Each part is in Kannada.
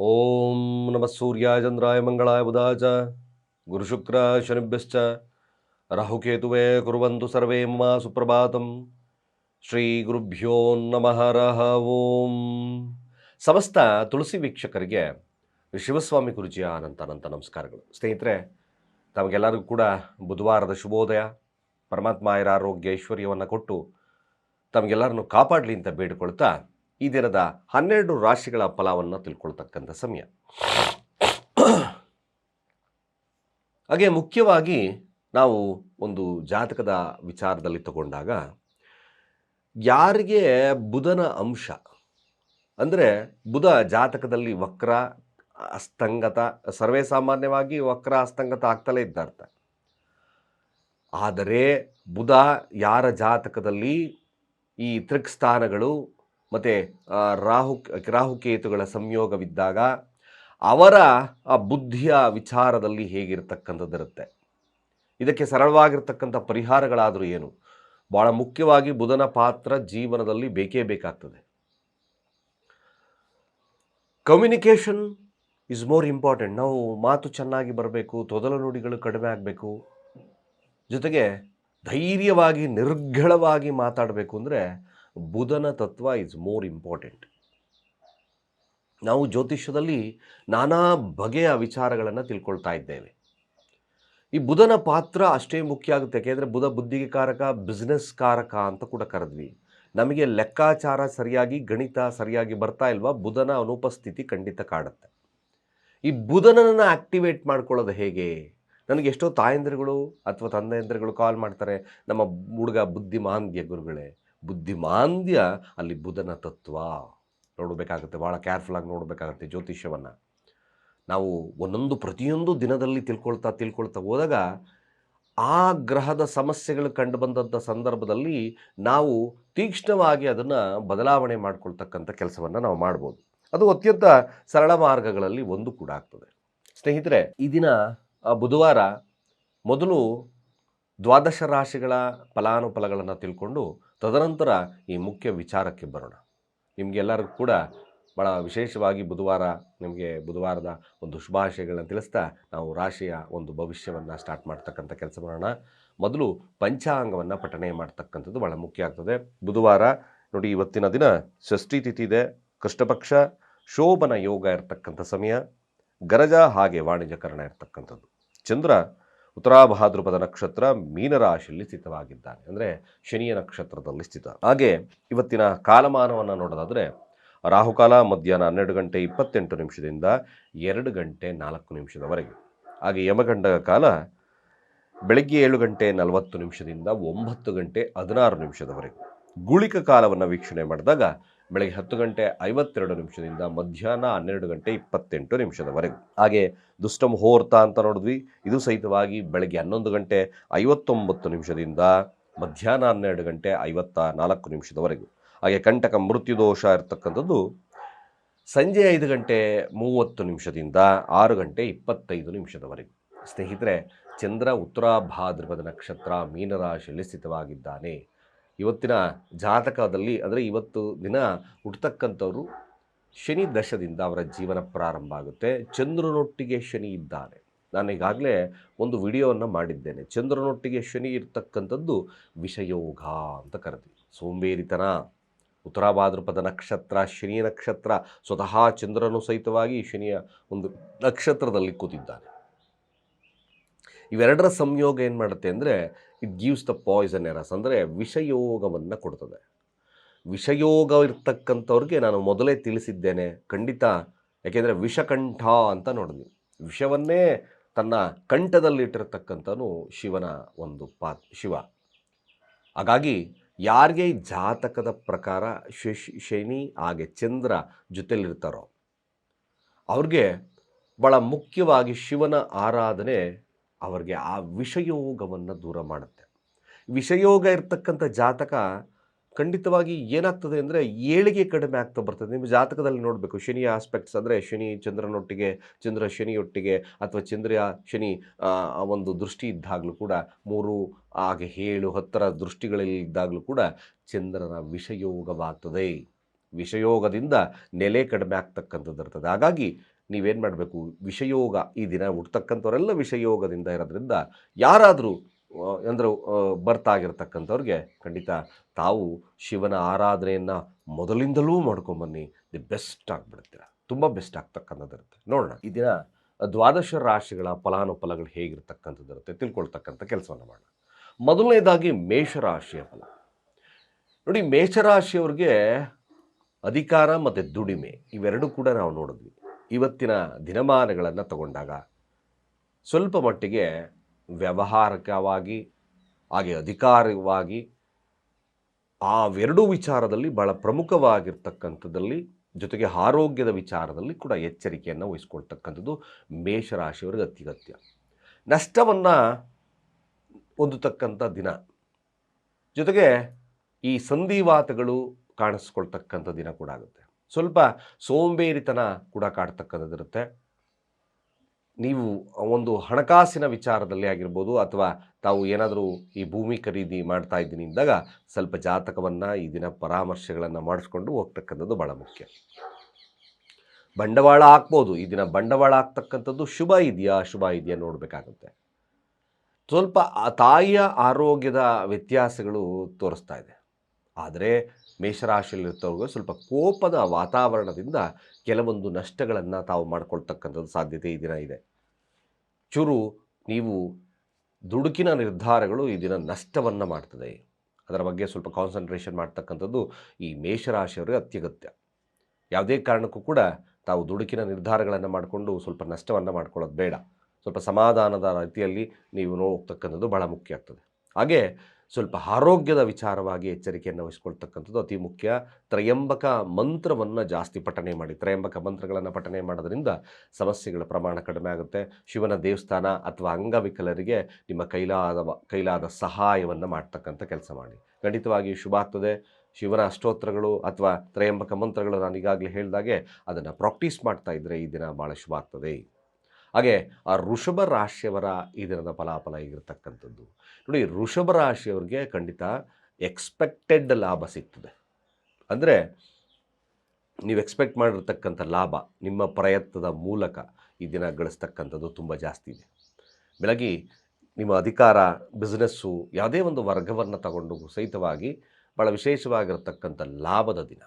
ಓಂ ನಮಃ ಸೂರ್ಯಾಯ ಚಂದ್ರಾಯ ಮಂಗಳಾಯ ಬುಧಾಯ ಚ ಗುರುಶುಕ್ರ ಶನಿಭ್ಯಶ್ಚ ರಾಹುಕೇತುವೇ ಕುರುವಂತು ಸರ್ವೇ ಮಮ ಸುಪ್ರಭಾತಂ ಶ್ರೀ ಗುರುಭ್ಯೋ ನಮಃ ರಹ ಓಂ ಸಮಸ್ತ ತುಳಸಿ ವೀಕ್ಷಕರಿಗೆ ಶಿವಸ್ವಾಮಿ ಗುರುಜಿಯ ಅನಂತ ನಮಸ್ಕಾರಗಳು. ಸ್ನೇಹಿತರೆ, ತಮಗೆಲ್ಲರಿಗೂ ಕೂಡ ಬುಧವಾರದ ಶುಭೋದಯ. ಪರಮಾತ್ಮ ಆಯರ ಆರೋಗ್ಯ ಐಶ್ವರ್ಯವನ್ನು ಕೊಟ್ಟು ತಮಗೆಲ್ಲರನ್ನು ಕಾಪಾಡಲಿ ಅಂತ ಬೇಡಿಕೊಳ್ತಾ ಈ ದಿನದ ಹನ್ನೆರಡು ರಾಶಿಗಳ ಫಲವನ್ನು ತಿಳ್ಕೊಳ್ತಕ್ಕಂಥ ಸಮಯ. ಹಾಗೆ ಮುಖ್ಯವಾಗಿ ನಾವು ಒಂದು ಜಾತಕದ ವಿಚಾರದಲ್ಲಿ ತಗೊಂಡಾಗ ಯಾರಿಗೆ ಬುಧನ ಅಂಶ, ಅಂದರೆ ಬುಧ ಜಾತಕದಲ್ಲಿ ವಕ್ರ, ಅಸ್ತಂಗತ, ಸರ್ವೇ ಸಾಮಾನ್ಯವಾಗಿ ವಕ್ರ, ಅಸ್ತಂಗತ ಆಗ್ತಲೇ ಇದ್ದಾರ್ಥ ಆದರೆ ಬುಧ ಯಾರ ಜಾತಕದಲ್ಲಿ ಈ ತ್ರಿಕ್ಸ್ಥಾನಗಳು ಮತ್ತು ರಾಹು ರಾಹುಕೇತುಗಳ ಸಂಯೋಗವಿದ್ದಾಗ ಅವರ, ಆ, ಬುದ್ಧಿಯ ವಿಚಾರದಲ್ಲಿ ಹೇಗಿರ್ತಕ್ಕಂಥದ್ದಿರುತ್ತೆ. ಇದಕ್ಕೆ ಸರಳವಾಗಿರ್ತಕ್ಕಂಥ ಪರಿಹಾರಗಳಾದರೂ ಏನು? ಭಾಳ ಮುಖ್ಯವಾಗಿ ಬುಧನ ಪಾತ್ರ ಜೀವನದಲ್ಲಿ ಬೇಕೇ ಬೇಕಾಗ್ತದೆ. ಕಮ್ಯುನಿಕೇಷನ್ ಇಸ್ ಮೋರ್ ಇಂಪಾರ್ಟೆಂಟ್ ನಾವು ಮಾತು ಚೆನ್ನಾಗಿ ಬರಬೇಕು, ತೊದಲ ನುಡಿಗಳು ಕಡಿಮೆ ಆಗಬೇಕು. ಜೊತೆಗೆ ಧೈರ್ಯವಾಗಿ, ನಿರ್ಘಳವಾಗಿ ಮಾತಾಡಬೇಕು ಅಂದರೆ ಬುಧನ ತತ್ವ ಇಸ್ ಮೋರ್ ಇಂಪಾರ್ಟೆಂಟ್ ನಾವು ಜ್ಯೋತಿಷ್ಯದಲ್ಲಿ ನಾನಾ ಬಗೆಯ ವಿಚಾರಗಳನ್ನು ತಿಳ್ಕೊಳ್ತಾ ಇದ್ದೇವೆ. ಈ ಬುಧನ ಪಾತ್ರ ಅಷ್ಟೇ ಮುಖ್ಯ ಆಗುತ್ತೆ. ಯಾಕೆಂದರೆ ಬುಧ ಬುದ್ಧಿಗೆ ಕಾರಕ ಬಿಸ್ನೆಸ್ ಕಾರಕ ಅಂತ ಕೂಡ ಕರೆದ್ವಿ. ನಮಗೆ ಲೆಕ್ಕಾಚಾರ ಸರಿಯಾಗಿ, ಗಣಿತ ಸರಿಯಾಗಿ ಬರ್ತಾ ಇಲ್ವಾ? ಬುಧನ ಅನುಪಸ್ಥಿತಿ ಖಂಡಿತ ಕಾಡುತ್ತೆ. ಈ ಬುಧನನ್ನು ಆಕ್ಟಿವೇಟ್ ಮಾಡ್ಕೊಳ್ಳೋದು ಹೇಗೆ? ನನಗೆ ಎಷ್ಟೋ ತಾಯಂದಿರುಗಳು ಅಥವಾ ತಂದೆಯಂದಿರುಗಳು ಕಾಲ್ ಮಾಡ್ತಾರೆ, ನಮ್ಮ ಹುಡುಗ ಬುದ್ಧಿಮಾನ್ಗೆ ಗುರುಗಳೇ ಬುದ್ಧಿಮಾಂದ್ಯ ಅಲ್ಲಿ ಬುಧನ ತತ್ವ. ನೋಡಬೇಕಾಗುತ್ತೆ ಭಾಳ ಕೇರ್ಫುಲ್ಲಾಗಿ ನೋಡಬೇಕಾಗುತ್ತೆ ಜ್ಯೋತಿಷ್ಯವನ್ನು. ನಾವು ಒಂದೊಂದು ಪ್ರತಿಯೊಂದು ದಿನದಲ್ಲಿ ತಿಳ್ಕೊಳ್ತಾ ತಿಳ್ಕೊಳ್ತಾ ಹೋದಾಗ ಆ ಗ್ರಹದ ಸಮಸ್ಯೆಗಳು ಕಂಡು ಬಂದಂಥ ಸಂದರ್ಭದಲ್ಲಿ ನಾವು ತೀಕ್ಷ್ಣವಾಗಿ ಅದನ್ನು ಬದಲಾವಣೆ ಮಾಡಿಕೊಳ್ತಕ್ಕಂಥ ಕೆಲಸವನ್ನು ನಾವು ಮಾಡ್ಬೋದು. ಅದು ಅತ್ಯಂತ ಸರಳ ಮಾರ್ಗಗಳಲ್ಲಿ ಒಂದು ಕೂಡ ಆಗ್ತದೆ. ಸ್ನೇಹಿತರೆ, ಈ ದಿನ ಬುಧವಾರ ಮೊದಲು ದ್ವಾದಶ ರಾಶಿಗಳ ಫಲಾನುಫಲಗಳನ್ನು ತಿಳ್ಕೊಂಡು ತದನಂತರ ಈ ಮುಖ್ಯ ವಿಚಾರಕ್ಕೆ ಬರೋಣ. ನಿಮಗೆಲ್ಲರಿಗೂ ಕೂಡ ಭಾಳ ವಿಶೇಷವಾಗಿ ಬುಧವಾರ ನಿಮಗೆ ಬುಧವಾರದ ಒಂದು ಶುಭಾಶಯಗಳನ್ನ ತಿಳಿಸ್ತಾ ನಾವು ರಾಶಿಯ ಒಂದು ಭವಿಷ್ಯವನ್ನು ಸ್ಟಾರ್ಟ್ ಮಾಡ್ತಕ್ಕಂಥ ಕೆಲಸ ಮಾಡೋಣ. ಮೊದಲು ಪಂಚಾಂಗವನ್ನು ಪಠಣೆ ಮಾಡ್ತಕ್ಕಂಥದ್ದು ಭಾಳ ಮುಖ್ಯ ಆಗ್ತದೆ. ಬುಧವಾರ ನೋಡಿ ಇವತ್ತಿನ ದಿನ ಷಷ್ಠಿ ತಿಥಿ ಇದೆ. ಕೃಷ್ಣಪಕ್ಷ, ಶೋಭನ ಯೋಗ ಇರತಕ್ಕಂಥ ಸಮಯ. ಗರಜ ಹಾಗೆ ವಾಣಿಜ್ಯಕರಣ ಇರತಕ್ಕಂಥದ್ದು. ಚಂದ್ರ ಉತ್ತರಾಭಾದ್ರಪದ ನಕ್ಷತ್ರ ಮೀನರಾಶಿಯಲ್ಲಿ ಸ್ಥಿತವಾಗಿದ್ದಾನೆ. ಅಂದರೆ ಶನಿಯ ನಕ್ಷತ್ರದಲ್ಲಿ ಸ್ಥಿತ. ಹಾಗೆ ಇವತ್ತಿನ ಕಾಲಮಾನವನ್ನು ನೋಡೋದಾದರೆ ರಾಹುಕಾಲ ಮಧ್ಯಾಹ್ನ ಹನ್ನೆರಡು ಗಂಟೆ ಇಪ್ಪತ್ತೆಂಟು ನಿಮಿಷದಿಂದ ಎರಡು ಗಂಟೆ ನಾಲ್ಕು ನಿಮಿಷದವರೆಗೆ. ಹಾಗೆ ಯಮಗಂಡ ಕಾಲ ಬೆಳಗ್ಗೆ ಏಳು ಗಂಟೆ ನಲವತ್ತು ನಿಮಿಷದಿಂದ ಒಂಬತ್ತು ಗಂಟೆ ಹದಿನಾರು ನಿಮಿಷದವರೆಗೆ. ಗುಳಿಕ ಕಾಲವನ್ನು ವೀಕ್ಷಣೆ ಮಾಡಿದಾಗ ಬೆಳಗ್ಗೆ ಹತ್ತು ಗಂಟೆ ಐವತ್ತೆರಡು ನಿಮಿಷದಿಂದ ಮಧ್ಯಾಹ್ನ ಹನ್ನೆರಡು ಗಂಟೆ ಇಪ್ಪತ್ತೆಂಟು ನಿಮಿಷದವರೆಗೂ. ಹಾಗೆ ದುಷ್ಟ ಮುಹೂರ್ತ ಅಂತ ನೋಡಿದ್ವಿ. ಇದು ಸಹಿತವಾಗಿ ಬೆಳಗ್ಗೆ ಹನ್ನೊಂದು ಗಂಟೆ ಐವತ್ತೊಂಬತ್ತು ನಿಮಿಷದಿಂದ ಮಧ್ಯಾಹ್ನ ಹನ್ನೆರಡು ಗಂಟೆ ಐವತ್ತ ನಾಲ್ಕು ನಿಮಿಷದವರೆಗೂ. ಹಾಗೆ ಕಂಟಕ ಮೃತ್ಯುದೋಷ ಇರತಕ್ಕಂಥದ್ದು ಸಂಜೆ ಐದು ಗಂಟೆ ಮೂವತ್ತು ನಿಮಿಷದಿಂದ ಆರು ಗಂಟೆ ಇಪ್ಪತ್ತೈದು ನಿಮಿಷದವರೆಗೂ. ಸ್ನೇಹಿತರೆ, ಚಂದ್ರ ಉತ್ತರ ಭಾದ್ರಪದ ನಕ್ಷತ್ರ ಮೀನರಾಶಿಯಲ್ಲಿ ಸ್ಥಿತವಾಗಿದ್ದಾನೆ. ಇವತ್ತಿನ ಜಾತಕದಲ್ಲಿ ಅಂದರೆ ಇವತ್ತು ದಿನ ಹುಟ್ಟತಕ್ಕಂಥವ್ರು ಶನಿ ದಶದಿಂದ ಅವರ ಜೀವನ ಪ್ರಾರಂಭ ಆಗುತ್ತೆ. ಚಂದ್ರನೊಟ್ಟಿಗೆ ಶನಿ ಇದ್ದಾನೆ ನಾನು ಈಗಾಗಲೇ ಒಂದು ವಿಡಿಯೋವನ್ನು ಮಾಡಿದ್ದೇನೆ. ಚಂದ್ರನೊಟ್ಟಿಗೆ ಶನಿ ಇರ್ತಕ್ಕಂಥದ್ದು ವಿಷಯೋಗ ಅಂತ ಕರೆದ್ವಿ. ಸೋಂಬೇರಿತನ, ಉತ್ತರಾಭಾದ್ರಪದ ನಕ್ಷತ್ರ, ಶನಿ ನಕ್ಷತ್ರ ಸ್ವತಃ ಚಂದ್ರನು ಸಹಿತವಾಗಿ ಶನಿಯ ಒಂದು ನಕ್ಷತ್ರದಲ್ಲಿ ಕೂತಿದ್ದಾನೆ. ಇವೆರಡರ ಸಂಯೋಗ ಏನು ಮಾಡುತ್ತೆ ಅಂದರೆ it gives the poison errors ಅಂದರೆ ವಿಷಯೋಗವನ್ನು ಕೊಡ್ತದೆ. ವಿಷಯೋಗ ಇರ್ತಕ್ಕಂಥವ್ರಿಗೆ ನಾನು ಮೊದಲೇ ತಿಳಿಸಿದ್ದೇನೆ, ಖಂಡಿತ. ಯಾಕೆಂದರೆ ವಿಷಕಂಠ ಅಂತ ನೋಡಿದ್ವಿ ವಿಷವನ್ನೇ ತನ್ನ ಕಂಠದಲ್ಲಿಟ್ಟಿರ್ತಕ್ಕಂಥನು ಶಿವನ ಒಂದು ಪಾ ಶಿವ. ಹಾಗಾಗಿ ಯಾರಿಗೆ ಜಾತಕದ ಪ್ರಕಾರ ಶನಿ, ಹಾಗೆ ಚಂದ್ರ ಜೊತೆಯಲ್ಲಿರ್ತಾರೋ ಅವ್ರಿಗೆ ಭಾಳ ಮುಖ್ಯವಾಗಿ ಶಿವನ ಆರಾಧನೆ ಅವ್ರಿಗೆ ಆ ವಿಷಯೋಗವನ್ನು ದೂರ ಮಾಡುತ್ತೆ. ವಿಷಯೋಗ ಇರ್ತಕ್ಕಂಥ ಜಾತಕ ಖಂಡಿತವಾಗಿ ಏನಾಗ್ತದೆ ಅಂದರೆ ಏಳಿಗೆ ಕಡಿಮೆ ಆಗ್ತಾ ಬರ್ತದೆ. ನಿಮ್ಮ ಜಾತಕದಲ್ಲಿ ನೋಡಬೇಕು, ಶನಿಯ ಆಸ್ಪೆಕ್ಟ್ಸ್ ಅಂದರೆ ಶನಿ ಚಂದ್ರನೊಟ್ಟಿಗೆ, ಚಂದ್ರ ಶನಿಯೊಟ್ಟಿಗೆ ಅಥವಾ ಚಂದ್ರ ಶನಿ ಒಂದು ದೃಷ್ಟಿ ಇದ್ದಾಗಲೂ ಕೂಡ ಮೂರು, ಹಾಗೆ ಏಳು, ಹತ್ತರ ದೃಷ್ಟಿಗಳಲ್ಲಿ ಇದ್ದಾಗಲೂ ಕೂಡ ಚಂದ್ರನ ವಿಷಯೋಗವಾಗ್ತದೆ. ವಿಷಯೋಗದಿಂದ ನೆಲೆ ಕಡಿಮೆ ಆಗ್ತಕ್ಕಂಥದ್ದು ಇರ್ತದೆ ಹಾಗಾಗಿ ನೀವೇನು ಮಾಡಬೇಕು? ವಿಷಯೋಗ ಈ ದಿನ ಹುಡ್ತಕ್ಕಂಥವರೆಲ್ಲ ವಿಷಯೋಗದಿಂದ ಇರೋದ್ರಿಂದ ಯಾರಾದರೂ ಅಂದರೆ ಬರ್ತ್ ಆಗಿರ್ತಕ್ಕಂಥವ್ರಿಗೆ ಖಂಡಿತ ತಾವು ಶಿವನ ಆರಾಧನೆಯನ್ನು ಮೊದಲಿಂದಲೂ ಮಾಡ್ಕೊಂಬನ್ನಿ. ದಿ ಬೆಸ್ಟ್ ಆಗಿಬಿಡ್ತೀರ ತುಂಬ ಬೆಸ್ಟ್ ಆಗ್ತಕ್ಕಂಥದ್ದು ಇರುತ್ತೆ. ನೋಡೋಣ, ಈ ದಿನ ದ್ವಾದಶ ರಾಶಿಗಳ ಫಲಾನುಫಲಗಳು ಹೇಗಿರ್ತಕ್ಕಂಥದ್ದು ಇರುತ್ತೆ, ತಿಳ್ಕೊಳ್ತಕ್ಕಂಥ ಕೆಲಸವನ್ನು ಮಾಡೋಣ. ಮೊದಲನೇದಾಗಿ ಮೇಷರಾಶಿಯ ಫಲ. ನೋಡಿ, ಮೇಷರಾಶಿಯವ್ರಿಗೆ ಅಧಿಕಾರ ಮತ್ತು ದುಡಿಮೆ ಇವೆರಡೂ ಕೂಡ ನಾವು ನೋಡಿದ್ವಿ. ಇವತ್ತಿನ ದಿನಮಾನಗಳನ್ನು ತಗೊಂಡಾಗ ಸ್ವಲ್ಪ ಮಟ್ಟಿಗೆ ವ್ಯವಹಾರಿಕವಾಗಿ, ಹಾಗೆ ಅಧಿಕಾರವಾಗಿ ಅವೆರಡೂ ವಿಚಾರದಲ್ಲಿ ಭಾಳ ಪ್ರಮುಖವಾಗಿರ್ತಕ್ಕಂಥದ್ದಲ್ಲಿ ಜೊತೆಗೆ ಆರೋಗ್ಯದ ವಿಚಾರದಲ್ಲಿ ಕೂಡ ಎಚ್ಚರಿಕೆಯನ್ನು ವಹಿಸ್ಕೊಳ್ತಕ್ಕಂಥದ್ದು ಮೇಷರಾಶಿಯವರಿಗೆ ಅತ್ಯಗತ್ಯ ನಷ್ಟವನ್ನು ಹೊಂದತಕ್ಕಂಥ ದಿನ. ಜೊತೆಗೆ ಈ ಸಂಧಿವಾತಗಳು ಕಾಣಿಸ್ಕೊಳ್ತಕ್ಕಂಥ ದಿನ ಕೂಡ ಆಗುತ್ತೆ. ಸ್ವಲ್ಪ ಸೋಂಬೇರಿತನ ಕೂಡ ಕಾಡ್ತಕ್ಕಂಥದ್ದಿರುತ್ತೆ. ನೀವು ಒಂದು ಹಣಕಾಸಿನ ವಿಚಾರದಲ್ಲಿ ಆಗಿರ್ಬೋದು ಅಥವಾ ತಾವು ಏನಾದರೂ ಈ ಭೂಮಿ ಖರೀದಿ ಮಾಡ್ತಾ ಇದ್ದೀನಿ ಅಂದಾಗ ಸ್ವಲ್ಪ ಜಾತಕವನ್ನು, ಈ ದಿನ ಪರಾಮರ್ಶೆಗಳನ್ನು ಮಾಡಿಸ್ಕೊಂಡು ಹೋಗ್ತಕ್ಕಂಥದ್ದು ಭಾಳ ಮುಖ್ಯ. ಬಂಡವಾಳ ಹಾಕ್ಬೋದು. ಈ ದಿನ ಬಂಡವಾಳ ಹಾಕ್ತಕ್ಕಂಥದ್ದು ಶುಭ ಇದೆಯಾ ಅಶುಭ ಇದೆಯಾ ನೋಡಬೇಕಾಗುತ್ತೆ. ಸ್ವಲ್ಪ ತಾಯಿಯ ಆರೋಗ್ಯದ ವ್ಯತ್ಯಾಸಗಳು ತೋರಿಸ್ತಾ ಇದೆ. ಆದರೆ ಮೇಷರಾಶಿಯಲ್ಲಿರ್ತವ್ರಿಗೂ ಸ್ವಲ್ಪ ಕೋಪದ ವಾತಾವರಣದಿಂದ ಕೆಲವೊಂದು ನಷ್ಟಗಳನ್ನು ತಾವು ಮಾಡ್ಕೊಳ್ತಕ್ಕಂಥದ್ದು ಸಾಧ್ಯತೆ ಈ ದಿನ ಇದೆ. ಚೂರು, ನೀವು ದುಡುಕಿನ ನಿರ್ಧಾರಗಳು ಈ ದಿನ ನಷ್ಟವನ್ನು ಮಾಡ್ತದೆ. ಅದರ ಬಗ್ಗೆ ಸ್ವಲ್ಪ ಕಾನ್ಸಂಟ್ರೇಷನ್ ಮಾಡ್ತಕ್ಕಂಥದ್ದು ಈ ಮೇಷರಾಶಿಯವರಿಗೆ ಅತ್ಯಗತ್ಯ. ಯಾವುದೇ ಕಾರಣಕ್ಕೂ ಕೂಡ ತಾವು ದುಡುಕಿನ ನಿರ್ಧಾರಗಳನ್ನು ಮಾಡಿಕೊಂಡು ಸ್ವಲ್ಪ ನಷ್ಟವನ್ನು ಮಾಡ್ಕೊಳ್ಳೋದು ಬೇಡ. ಸ್ವಲ್ಪ ಸಮಾಧಾನದ ರೀತಿಯಲ್ಲಿ ನೀವು ಹೋಗ್ತಕ್ಕಂಥದ್ದು ಭಾಳ ಮುಖ್ಯ ಆಗ್ತದೆ. ಹಾಗೆ ಸ್ವಲ್ಪ ಆರೋಗ್ಯದ ವಿಚಾರವಾಗಿ ಎಚ್ಚರಿಕೆಯನ್ನು ವಹಿಸ್ಕೊಳ್ತಕ್ಕಂಥದ್ದು ಅತಿ ಮುಖ್ಯ. ತ್ರಯಂಬಕ ಮಂತ್ರವನ್ನು ಜಾಸ್ತಿ ಪಠನೆ ಮಾಡಿ. ತ್ರಯಂಬಕ ಮಂತ್ರಗಳನ್ನು ಪಠನೆ ಮಾಡೋದ್ರಿಂದ ಸಮಸ್ಯೆಗಳ ಪ್ರಮಾಣ ಕಡಿಮೆ ಆಗುತ್ತೆ. ಶಿವನ ದೇವಸ್ಥಾನ ಅಥವಾ ಅಂಗವಿಕಲರಿಗೆ ನಿಮ್ಮ ಕೈಲಾದ ಕೈಲಾದ ಸಹಾಯವನ್ನು ಮಾಡ್ತಕ್ಕಂಥ ಕೆಲಸ ಮಾಡಿ. ಖಂಡಿತವಾಗಿ ಶುಭ ಆಗ್ತದೆ. ಶಿವನ ಅಷ್ಟೋತ್ರಗಳು ಅಥವಾ ತ್ರಯಂಬಕ ಮಂತ್ರಗಳು ನಾನು ಈಗಾಗಲೇ ಹೇಳಿದಾಗೆ ಅದನ್ನು ಪ್ರಾಕ್ಟೀಸ್ ಮಾಡ್ತಾ ಇದ್ದರೆ ಈ ದಿನ ಭಾಳ ಶುಭ ಆಗ್ತದೆ. ಹಾಗೆ ಆ ಋಷಭ ರಾಶಿಯವರ ಈ ದಿನದ ಫಲಾಫಲ ಈಗಿರ್ತಕ್ಕಂಥದ್ದು. ನೋಡಿ ಋಷಭ ರಾಶಿಯವ್ರಿಗೆ ಖಂಡಿತ ಎಕ್ಸ್ಪೆಕ್ಟೆಡ್ ಲಾಭ ಸಿಗ್ತದೆ. ಅಂದರೆ ನೀವು ಎಕ್ಸ್ಪೆಕ್ಟ್ ಮಾಡಿರ್ತಕ್ಕಂಥ ಲಾಭ, ನಿಮ್ಮ ಪ್ರಯತ್ನದ ಮೂಲಕ ಈ ದಿನ ಗಳಿಸ್ತಕ್ಕಂಥದ್ದು ತುಂಬ ಜಾಸ್ತಿ ಇದೆ. ಬೆಳಗ್ಗೆ ನಿಮ್ಮ ಅಧಿಕಾರ ಬಿಸ್ನೆಸ್ಸು ಯಾವುದೇ ಒಂದು ವರ್ಗವನ್ನು ತಗೊಂಡು ಸಹಿತವಾಗಿ ಭಾಳ ವಿಶೇಷವಾಗಿರತಕ್ಕಂಥ ಲಾಭದ ದಿನ.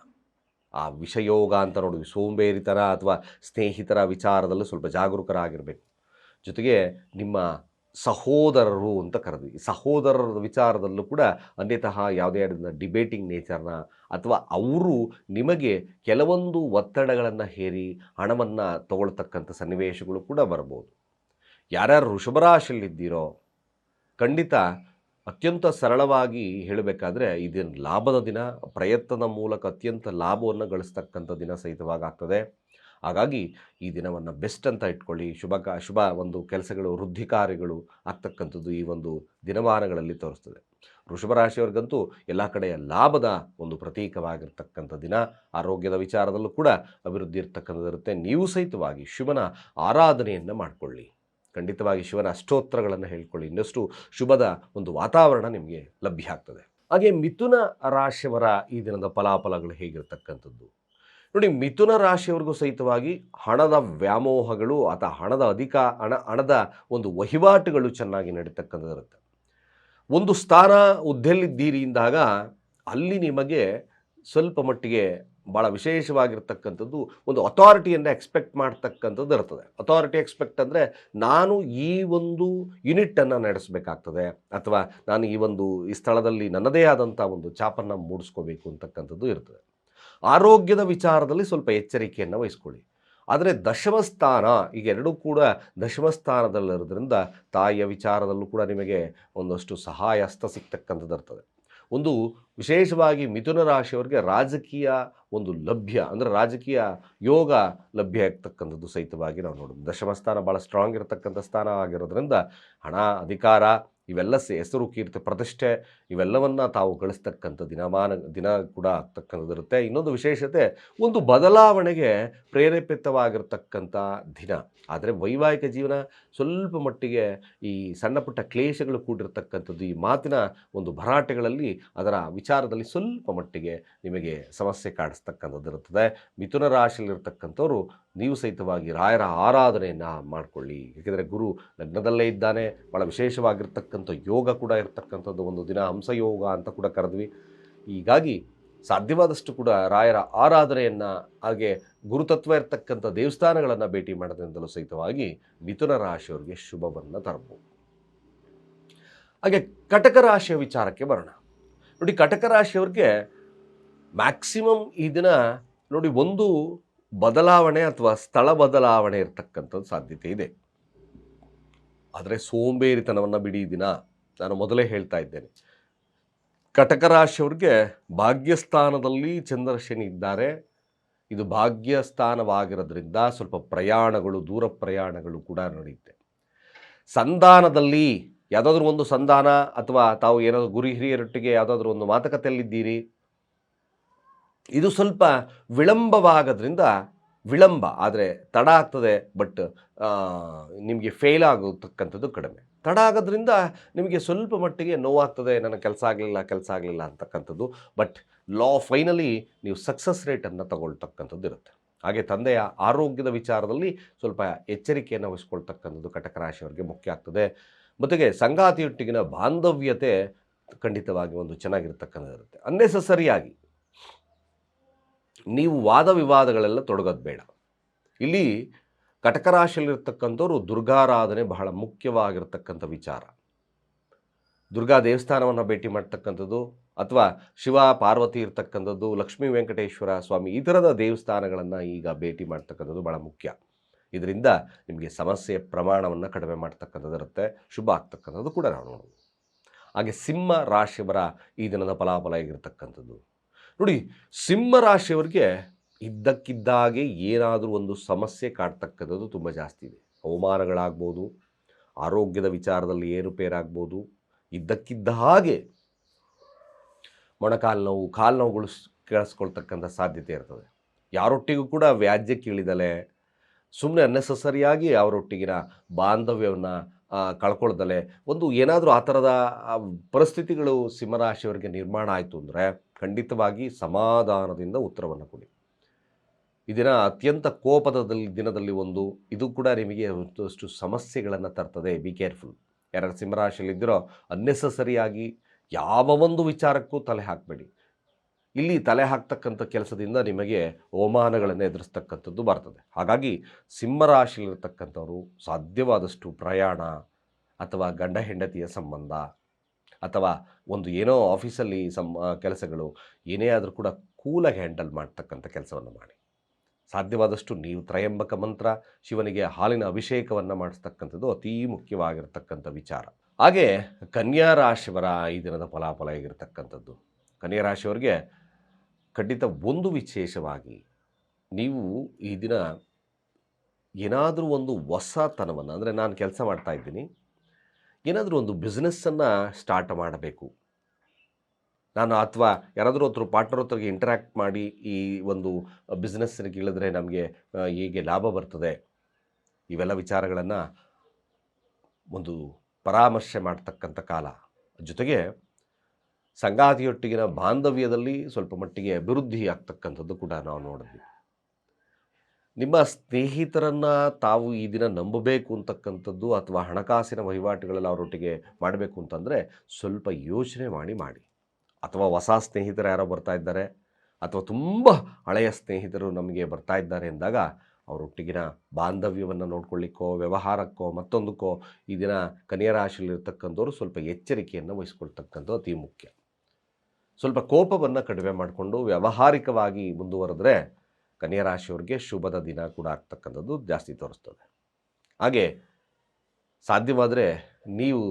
ಆ ವಿಷಯೋಗ ಅಂತ ನೋಡಿ ಸೋಂಬೇರಿತನ ಅಥವಾ ಸ್ನೇಹಿತರ ವಿಚಾರದಲ್ಲೂ ಸ್ವಲ್ಪ ಜಾಗರೂಕರಾಗಿರಬೇಕು. ಜೊತೆಗೆ ನಿಮ್ಮ ಸಹೋದರರು ಅಂತ ಕರೆದ್ವಿ. ಸಹೋದರರ ವಿಚಾರದಲ್ಲೂ ಕೂಡ ಅನ್ಯತಃ ಯಾವುದೇ ಆದ ಡಿಬೇಟಿಂಗ್ ನೇಚರ್ನ ಅಥವಾ ಅವರು ನಿಮಗೆ ಕೆಲವೊಂದು ಒತ್ತಡಗಳನ್ನು ಹೇರಿ ಹಣವನ್ನು ತಗೊಳ್ತಕ್ಕಂಥ ಸನ್ನಿವೇಶಗಳು ಕೂಡ ಬರ್ಬೋದು. ಯಾರ್ಯಾರು ವೃಷಭರಾಶಿಯಲ್ಲಿದ್ದೀರೋ ಖಂಡಿತ ಅತ್ಯಂತ ಸರಳವಾಗಿ ಹೇಳಬೇಕಾದ್ರೆ ಇದನ್ನು ಲಾಭದ ದಿನ, ಪ್ರಯತ್ನದ ಮೂಲಕ ಅತ್ಯಂತ ಲಾಭವನ್ನು ಗಳಿಸ್ತಕ್ಕಂಥ ದಿನ ಸಹಿತವಾಗಿ ಹಾಗಾಗಿ ಈ ದಿನವನ್ನು ಬೆಸ್ಟ್ ಅಂತ ಇಟ್ಕೊಳ್ಳಿ. ಶುಭ ಶುಭ ಒಂದು ಕೆಲಸಗಳು, ವೃದ್ಧಿ ಕಾರ್ಯಗಳು ಆಗ್ತಕ್ಕಂಥದ್ದು ಈ ಒಂದು ದಿನಮಾನಗಳಲ್ಲಿ ತೋರಿಸ್ತದೆ. ವೃಷಭ ರಾಶಿಯವ್ರಿಗಂತೂ ಎಲ್ಲ ಕಡೆಯ ಲಾಭದ ಒಂದು ಪ್ರತೀಕವಾಗಿರ್ತಕ್ಕಂಥ ದಿನ. ಆರೋಗ್ಯದ ವಿಚಾರದಲ್ಲೂ ಕೂಡ ಅಭಿವೃದ್ಧಿ ಇರ್ತಕ್ಕಂಥದ್ದು ಇರುತ್ತೆ ನೀವು ಸಹಿತವಾಗಿ ಶುಭನ ಆರಾಧನೆಯನ್ನು ಮಾಡಿಕೊಳ್ಳಿ. ಖಂಡಿತವಾಗಿ ಶಿವನ ಅಷ್ಟೋತ್ತರಗಳನ್ನು ಹೇಳ್ಕೊಳ್ಳಿ. ಇನ್ನಷ್ಟು ಶುಭದ ಒಂದು ವಾತಾವರಣ ನಿಮಗೆ ಲಭ್ಯ ಆಗ್ತದೆ. ಹಾಗೆ ಮಿಥುನ ರಾಶಿಯವರ ಈ ದಿನದ ಫಲಾಫಲಗಳು ಹೇಗಿರ್ತಕ್ಕಂಥದ್ದು? ನೋಡಿ, ಮಿಥುನ ರಾಶಿಯವರಿಗೂ ಸಹಿತವಾಗಿ ಹಣದ ವ್ಯಾಮೋಹಗಳು ಅಥವಾ ಹಣದ ಅಧಿಕ, ಹಣ, ಹಣದ ಒಂದು ವಹಿವಾಟುಗಳು ಚೆನ್ನಾಗಿ ನಡೀತಕ್ಕಂಥದ್ದಿರುತ್ತೆ. ಒಂದು ಸ್ಥಾನ ಹುದ್ದೆಯಲ್ಲಿದ್ದೀರಿ ಅಂದಾಗ ಅಲ್ಲಿ ನಿಮಗೆ ಸ್ವಲ್ಪ ಮಟ್ಟಿಗೆ ಭಾಳ ವಿಶೇಷವಾಗಿರ್ತಕ್ಕಂಥದ್ದು ಒಂದು ಅಥಾರಿಟಿಯನ್ನು ಎಕ್ಸ್ಪೆಕ್ಟ್ ಮಾಡ್ತಕ್ಕಂಥದ್ದು ಇರ್ತದೆ. ಅಥಾರಿಟಿ ಎಕ್ಸ್ಪೆಕ್ಟ್ ಅಂದರೆ ನಾನು ಈ ಒಂದು ಯೂನಿಟನ್ನು ನಡೆಸಬೇಕಾಗ್ತದೆ ಅಥವಾ ನಾನು ಈ ಒಂದು, ಈ ಸ್ಥಳದಲ್ಲಿ ನನ್ನದೇ ಆದಂಥ ಒಂದು ಚಾಪನ್ನು ಮೂಡಿಸ್ಕೋಬೇಕು ಅಂತಕ್ಕಂಥದ್ದು ಇರ್ತದೆ. ಆರೋಗ್ಯದ ವಿಚಾರದಲ್ಲಿ ಸ್ವಲ್ಪ ಎಚ್ಚರಿಕೆಯನ್ನು ವಹಿಸ್ಕೊಳ್ಳಿ. ಆದರೆ ದಶಮಸ್ಥಾನ ಈಗ ಎರಡೂ ಕೂಡ ದಶಮಸ್ಥಾನದಲ್ಲಿರೋದ್ರಿಂದ ತಾಯಿಯ ವಿಚಾರದಲ್ಲೂ ಕೂಡ ನಿಮಗೆ ಒಂದಷ್ಟು ಸಹಾಯ ಹಸ್ತ ಸಿಗ್ತಕ್ಕಂಥದ್ದು ಇರ್ತದೆ. ಒಂದು ವಿಶೇಷವಾಗಿ ಮಿಥುನ ರಾಶಿಯವರಿಗೆ ರಾಜಕೀಯ ಒಂದು ಲಭ್ಯ, ಅಂದರೆ ರಾಜಕೀಯ ಯೋಗ ಲಭ್ಯ ಆಗ್ತಕ್ಕಂಥದ್ದು ಸಹಿತವಾಗಿ ನಾವು ನೋಡೋದು. ದಶಮ ಸ್ಥಾನ ಭಾಳ ಸ್ಟ್ರಾಂಗ್ ಇರತಕ್ಕಂಥ ಸ್ಥಾನ ಆಗಿರೋದ್ರಿಂದ ಹಣ, ಅಧಿಕಾರ ಇವೆಲ್ಲ ಹೆಸರು ಕೀರ್ತಿ ಪ್ರತಿಷ್ಠೆ, ಇವೆಲ್ಲವನ್ನು ತಾವು ಗಳಿಸ್ತಕ್ಕಂಥ ದಿನಮಾನ, ದಿನ ಕೂಡ ಆಗ್ತಕ್ಕಂಥದ್ದಿರುತ್ತೆ. ಇನ್ನೊಂದು ವಿಶೇಷತೆ, ಒಂದು ಬದಲಾವಣೆಗೆ ಪ್ರೇರೇಪಿತವಾಗಿರ್ತಕ್ಕಂಥ ದಿನ. ಆದರೆ ವೈವಾಹಿಕ ಜೀವನ ಸ್ವಲ್ಪ ಮಟ್ಟಿಗೆ ಈ ಸಣ್ಣ ಪುಟ್ಟ ಕ್ಲೇಶಗಳು ಕೂಡಿರ್ತಕ್ಕಂಥದ್ದು, ಈ ಮಾತಿನ ಒಂದು ಭರಾಟೆಗಳಲ್ಲಿ ಅದರ ವಿಚಾರದಲ್ಲಿ ಸ್ವಲ್ಪ ಮಟ್ಟಿಗೆ ನಿಮಗೆ ಸಮಸ್ಯೆ ಕಾಡಿಸ್ತಕ್ಕಂಥದ್ದು ಇರುತ್ತದೆ ಮಿಥುನ ರಾಶಿಯಲ್ಲಿರ್ತಕ್ಕಂಥವ್ರು ನೀವು ಸಹಿತವಾಗಿ ರಾಯರ ಆರಾಧನೆಯನ್ನು ಮಾಡಿಕೊಳ್ಳಿ. ಏಕೆಂದರೆ ಗುರು ಲಗ್ನದಲ್ಲೇ ಇದ್ದಾನೆ ಭಾಳ ವಿಶೇಷವಾಗಿರ್ತಕ್ಕಂಥ ಯೋಗ ಕೂಡ ಇರತಕ್ಕಂಥದ್ದು ಒಂದು ದಿನ, ಹಂಸಯೋಗ ಅಂತ ಕೂಡ ಕರೆದ್ವಿ. ಹೀಗಾಗಿ ಸಾಧ್ಯವಾದಷ್ಟು ಕೂಡ ರಾಯರ ಆರಾಧನೆಯನ್ನು, ಹಾಗೆ ಗುರುತತ್ವ ಇರತಕ್ಕಂಥ ದೇವಸ್ಥಾನಗಳನ್ನು ಭೇಟಿ ಮಾಡೋದ್ರಿಂದಲೂ ಸಹಿತವಾಗಿ ಮಿಥುನ ರಾಶಿಯವರಿಗೆ ಶುಭವನ್ನು ತರಬಹುದು. ಹಾಗೆ ಕಟಕ ರಾಶಿಯ ವಿಚಾರಕ್ಕೆ ಬರೋಣ. ನೋಡಿ ಕಟಕ ರಾಶಿಯವ್ರಿಗೆ ಮ್ಯಾಕ್ಸಿಮಮ್ ಈ ದಿನ ನೋಡಿ ಒಂದು ಬದಲಾವಣೆ ಅಥವಾ ಸ್ಥಳ ಬದಲಾವಣೆ ಇರತಕ್ಕಂಥದ್ದು ಸಾಧ್ಯತೆ ಇದೆ. ಆದರೆ ಸೋಂಬೇರಿತನವನ್ನು ಬಿಡಿ ದಿನ ನಾನು ಮೊದಲೇ ಹೇಳ್ತಾ ಇದ್ದೇನೆ. ಕಟಕ ರಾಶಿಯವ್ರಿಗೆ ಭಾಗ್ಯಸ್ಥಾನದಲ್ಲಿ ಚಂದ್ರಶನಿ ಇದ್ದಾರೆ. ಇದು ಭಾಗ್ಯಸ್ಥಾನವಾಗಿರೋದ್ರಿಂದ ಸ್ವಲ್ಪ ಪ್ರಯಾಣಗಳು, ದೂರ ಪ್ರಯಾಣಗಳು ಕೂಡ ನಡೆಯುತ್ತೆ. ಸಂಧಾನದಲ್ಲಿ ಯಾವುದಾದ್ರೂ ಒಂದು ಸಂಧಾನ ಅಥವಾ ತಾವು ಏನಾದರೂ ಗುರಿ ಹಿರಿಯರೊಟ್ಟಿಗೆ ಯಾವುದಾದ್ರೂ ಒಂದು ಮಾತುಕತೆಯಲ್ಲಿದ್ದೀರಿ? ಇದು ಸ್ವಲ್ಪ ವಿಳಂಬವಾಗೋದ್ರಿಂದ ವಿಳಂಬ, ಆದರೆ ತಡ ಆಗ್ತದೆ ಬಟ್ ನಿಮಗೆ ಫೇಲ್ ಆಗತಕ್ಕಂಥದ್ದು ಕಡಿಮೆ. ತಡ ಆಗೋದ್ರಿಂದ ನಿಮಗೆ ಸ್ವಲ್ಪ ಮಟ್ಟಿಗೆ ನೋವಾಗ್ತದೆ, ನನ್ನ ಕೆಲಸ ಆಗಲಿಲ್ಲ ಕೆಲಸ ಆಗಲಿಲ್ಲ ಅಂತಕ್ಕಂಥದ್ದು ಬಟ್ ಲಾ ಫೈನಲಿ ನೀವು ಸಕ್ಸಸ್ ರೇಟನ್ನು ತಗೊಳ್ತಕ್ಕಂಥದ್ದು ಇರುತ್ತೆ. ಹಾಗೆ ತಂದೆಯ ಆರೋಗ್ಯದ ವಿಚಾರದಲ್ಲಿ ಸ್ವಲ್ಪ ಎಚ್ಚರಿಕೆಯನ್ನು ವಹಿಸ್ಕೊಳ್ತಕ್ಕಂಥದ್ದು ಕಟಕ ರಾಶಿಯವರಿಗೆ ಮುಖ್ಯ ಆಗ್ತದೆ. ಜೊತೆಗೆ ಸಂಗಾತಿಯೊಟ್ಟಿಗಿನ ಬಾಂಧವ್ಯತೆ ಖಂಡಿತವಾಗಿ ಒಂದು ಚೆನ್ನಾಗಿರ್ತಕ್ಕಂಥದ್ದು ಇರುತ್ತೆ ಅನ್ನೆಸಸರಿಯಾಗಿ ನೀವು ವಾದ ವಿವಾದಗಳೆಲ್ಲ ತೊಡಗೋದು ಬೇಡ. ಇಲ್ಲಿ ಕಟಕರಾಶಿಯಲ್ಲಿರ್ತಕ್ಕಂಥವ್ರು ದುರ್ಗಾರಾಧನೆ ಬಹಳ ಮುಖ್ಯವಾಗಿರ್ತಕ್ಕಂಥ ವಿಚಾರ. ದುರ್ಗಾ ದೇವಸ್ಥಾನವನ್ನು ಭೇಟಿ ಮಾಡ್ತಕ್ಕಂಥದ್ದು ಅಥವಾ ಶಿವ ಪಾರ್ವತಿ ಇರ್ತಕ್ಕಂಥದ್ದು, ಲಕ್ಷ್ಮೀ ವೆಂಕಟೇಶ್ವರ ಸ್ವಾಮಿ ಈ ಥರದ ದೇವಸ್ಥಾನಗಳನ್ನು ಈಗ ಭೇಟಿ ಮಾಡ್ತಕ್ಕಂಥದ್ದು ಭಾಳ ಮುಖ್ಯ. ಇದರಿಂದ ನಿಮಗೆ ಸಮಸ್ಯೆ ಪ್ರಮಾಣವನ್ನು ಕಡಿಮೆ ಮಾಡ್ತಕ್ಕಂಥದ್ದು ಇರುತ್ತೆ ಶುಭ ಆಗ್ತಕ್ಕಂಥದ್ದು ಕೂಡ ನಾವು ನೋಡ್ಬೋದು. ಹಾಗೆ ಸಿಂಹ ರಾಶಿಯವರ ಈ ದಿನದ ಫಲಾಫಲ ಆಗಿರ್ತಕ್ಕಂಥದ್ದು ನೋಡಿ ಸಿಂಹರಾಶಿಯವರಿಗೆ ಇದ್ದಕ್ಕಿದ್ದಾಗೆ ಏನಾದರೂ ಒಂದು ಸಮಸ್ಯೆ ಕಾಡ್ತಕ್ಕಂಥದ್ದು ತುಂಬ ಜಾಸ್ತಿ ಇದೆ. ಅವಮಾನಗಳಾಗ್ಬೋದು, ಆರೋಗ್ಯದ ವಿಚಾರದಲ್ಲಿ ಏರುಪೇರಾಗ್ಬೋದು, ಇದ್ದಕ್ಕಿದ್ದ ಹಾಗೆ ಮೊಣಕಾಲು ನೋವು, ಕಾಲು ನೋವುಗಳು ಕೇಳಿಸ್ಕೊಳ್ತಕ್ಕಂಥ ಸಾಧ್ಯತೆ ಇರ್ತದೆ. ಯಾರೊಟ್ಟಿಗೂ ಕೂಡ ವ್ಯಾಜ್ಯ ಇಳಿದಲೆ ಸುಮ್ಮನೆ ಅನ್ನೆಸಸರಿಯಾಗಿ ಅವರೊಟ್ಟಿಗಿನ ಬಾಂಧವ್ಯವನ್ನು ಕಳ್ಕೊಳ್ದಲೆ, ಒಂದು ಏನಾದರೂ ಆ ಥರದ ಪರಿಸ್ಥಿತಿಗಳು ಸಿಂಹರಾಶಿಯವರಿಗೆ ನಿರ್ಮಾಣ ಆಯಿತು ಅಂದರೆ ಖಂಡಿತವಾಗಿ ಸಮಾಧಾನದಿಂದ ಉತ್ತರವನ್ನು ಕೊಡಿ. ಈ ದಿನ ಅತ್ಯಂತ ಕೋಪದ ದಿನದಲ್ಲಿ ಒಂದು, ಇದು ಕೂಡ ನಿಮಗೆ ಒಂದಷ್ಟು ಸಮಸ್ಯೆಗಳನ್ನು ತರ್ತದೆ. ಬಿ ಕೇರ್ಫುಲ್ ಯಾರು ಸಿಂಹರಾಶಿಯಲ್ಲಿದ್ದರೋ ಅನ್ನೆಸಸರಿಯಾಗಿ ಯಾವ ಒಂದು ವಿಚಾರಕ್ಕೂ ತಲೆ ಹಾಕಬೇಡಿ. ಇಲ್ಲಿ ತಲೆ ಹಾಕ್ತಕ್ಕಂಥ ಕೆಲಸದಿಂದ ನಿಮಗೆ ಅವಮಾನಗಳನ್ನು ಎದುರಿಸ್ತಕ್ಕಂಥದ್ದು ಬರ್ತದೆ. ಹಾಗಾಗಿ ಸಿಂಹರಾಶಿಲಿರ್ತಕ್ಕಂಥವರು ಸಾಧ್ಯವಾದಷ್ಟು ಪ್ರಯಾಣ ಅಥವಾ ಗಂಡ ಹೆಂಡತಿಯ ಸಂಬಂಧ ಅಥವಾ ಒಂದು ಏನೋ ಆಫೀಸಲ್ಲಿ ಸಮ್ ಕೆಲಸಗಳು ಏನೇ ಆದರೂ ಕೂಡ ಕೂಲಾಗಿ ಹ್ಯಾಂಡಲ್ ಮಾಡ್ತಕ್ಕಂಥ ಕೆಲಸವನ್ನು ಮಾಡಿ. ಸಾಧ್ಯವಾದಷ್ಟು ನೀವು ತ್ರಯಂಬಕ ಮಂತ್ರ, ಶಿವನಿಗೆ ಹಾಲಿನ ಅಭಿಷೇಕವನ್ನು ಮಾಡಿಸ್ತಕ್ಕಂಥದ್ದು ಅತೀ ಮುಖ್ಯವಾಗಿರ್ತಕ್ಕಂಥ ವಿಚಾರ. ಹಾಗೆ ಕನ್ಯಾ ರಾಶಿಯವರ ಈ ದಿನದ ಫಲಾಫಲ ಆಗಿರ್ತಕ್ಕಂಥದ್ದು ಕನ್ಯಾ ರಾಶಿಯವರಿಗೆ ಖಂಡಿತ ಒಂದು ವಿಶೇಷವಾಗಿ ನೀವು ಈ ದಿನ ಏನಾದರೂ ಒಂದು ಹೊಸತನವನ್ನು, ಅಂದರೆ ನಾನು ಕೆಲಸ ಮಾಡ್ತಾ ಇದ್ದೀನಿ ಏನಾದರೂ ಒಂದು ಬಿಸ್ನೆಸ್ಸನ್ನು ಸ್ಟಾರ್ಟ್ ಮಾಡಬೇಕು. ನಾನು ಅಥವಾ ಯಾರಾದರೂ ಹತ್ರ ಪಾರ್ಟ್ನರ್ ಹತ್ರಗೆ ಇಂಟ್ರ್ಯಾಕ್ಟ್ ಮಾಡಿ ಈ ಒಂದು ಬಿಸ್ನೆಸ್ಸಿಗೆ ಇಳಿದ್ರೆ ನಮಗೆ ಹೇಗೆ ಲಾಭ ಬರ್ತದೆ? ಇವೆಲ್ಲ ವಿಚಾರಗಳನ್ನು ಒಂದು ಪರಾಮರ್ಶೆ ಮಾಡ್ತಕ್ಕಂಥ ಕಾಲ. ಜೊತೆಗೆ ಸಂಗಾತಿಯೊಟ್ಟಿಗಿನ ಬಾಂಧವ್ಯದಲ್ಲಿ ಸ್ವಲ್ಪ ಮಟ್ಟಿಗೆ ಅಭಿವೃದ್ಧಿ ಆಗ್ತಕ್ಕಂಥದ್ದು ಕೂಡ ನಾವು ನೋಡಿದ್ವಿ. ನಿಮ್ಮ ಸ್ನೇಹಿತರನ್ನು ತಾವು ಈ ದಿನ ನಂಬಬೇಕು ಅಂತಕ್ಕಂಥದ್ದು ಅಥವಾ ಹಣಕಾಸಿನ ವಹಿವಾಟುಗಳೆಲ್ಲ ಅವರೊಟ್ಟಿಗೆ ಮಾಡಬೇಕು ಅಂತಂದರೆ ಸ್ವಲ್ಪ ಯೋಚನೆ ಮಾಡಿ ಮಾಡಿ. ಅಥವಾ ಹೊಸ ಸ್ನೇಹಿತರು ಯಾರೋ ಬರ್ತಾ ಇದ್ದಾರೆ, ಅಥವಾ ತುಂಬ ಹಳೆಯ ಸ್ನೇಹಿತರು ನಮಗೆ ಬರ್ತಾ ಇದ್ದಾರೆ ಎಂದಾಗ ಅವರೊಟ್ಟಿಗಿನ ಬಾಂಧವ್ಯವನ್ನು ನೋಡ್ಕೊಳ್ಳಿಕ್ಕೋ, ವ್ಯವಹಾರಕ್ಕೋ, ಮತ್ತೊಂದಕ್ಕೋ ಈ ದಿನ ಕನ್ಯಾ ರಾಶಿಯಲ್ಲಿರ್ತಕ್ಕಂಥವ್ರು ಸ್ವಲ್ಪ ಎಚ್ಚರಿಕೆಯನ್ನು ವಹಿಸ್ಕೊಳ್ತಕ್ಕಂಥದ್ದು ಅತಿ ಮುಖ್ಯ. ಸ್ವಲ್ಪ ಕೋಪವನ್ನು ಕಡಿಮೆ ಮಾಡಿಕೊಂಡು ವ್ಯಾವಹಾರಿಕವಾಗಿ ಮುಂದುವರೆದ್ರೆ ಕನ್ಯಾ ರಾಶಿಯವ್ರಿಗೆ ಶುಭದ ದಿನ ಕೂಡ ಆಗ್ತಕ್ಕಂಥದ್ದು ಜಾಸ್ತಿ ತೋರಿಸ್ತದೆ. ಹಾಗೆ ಸಾಧ್ಯವಾದರೆ ನೀವು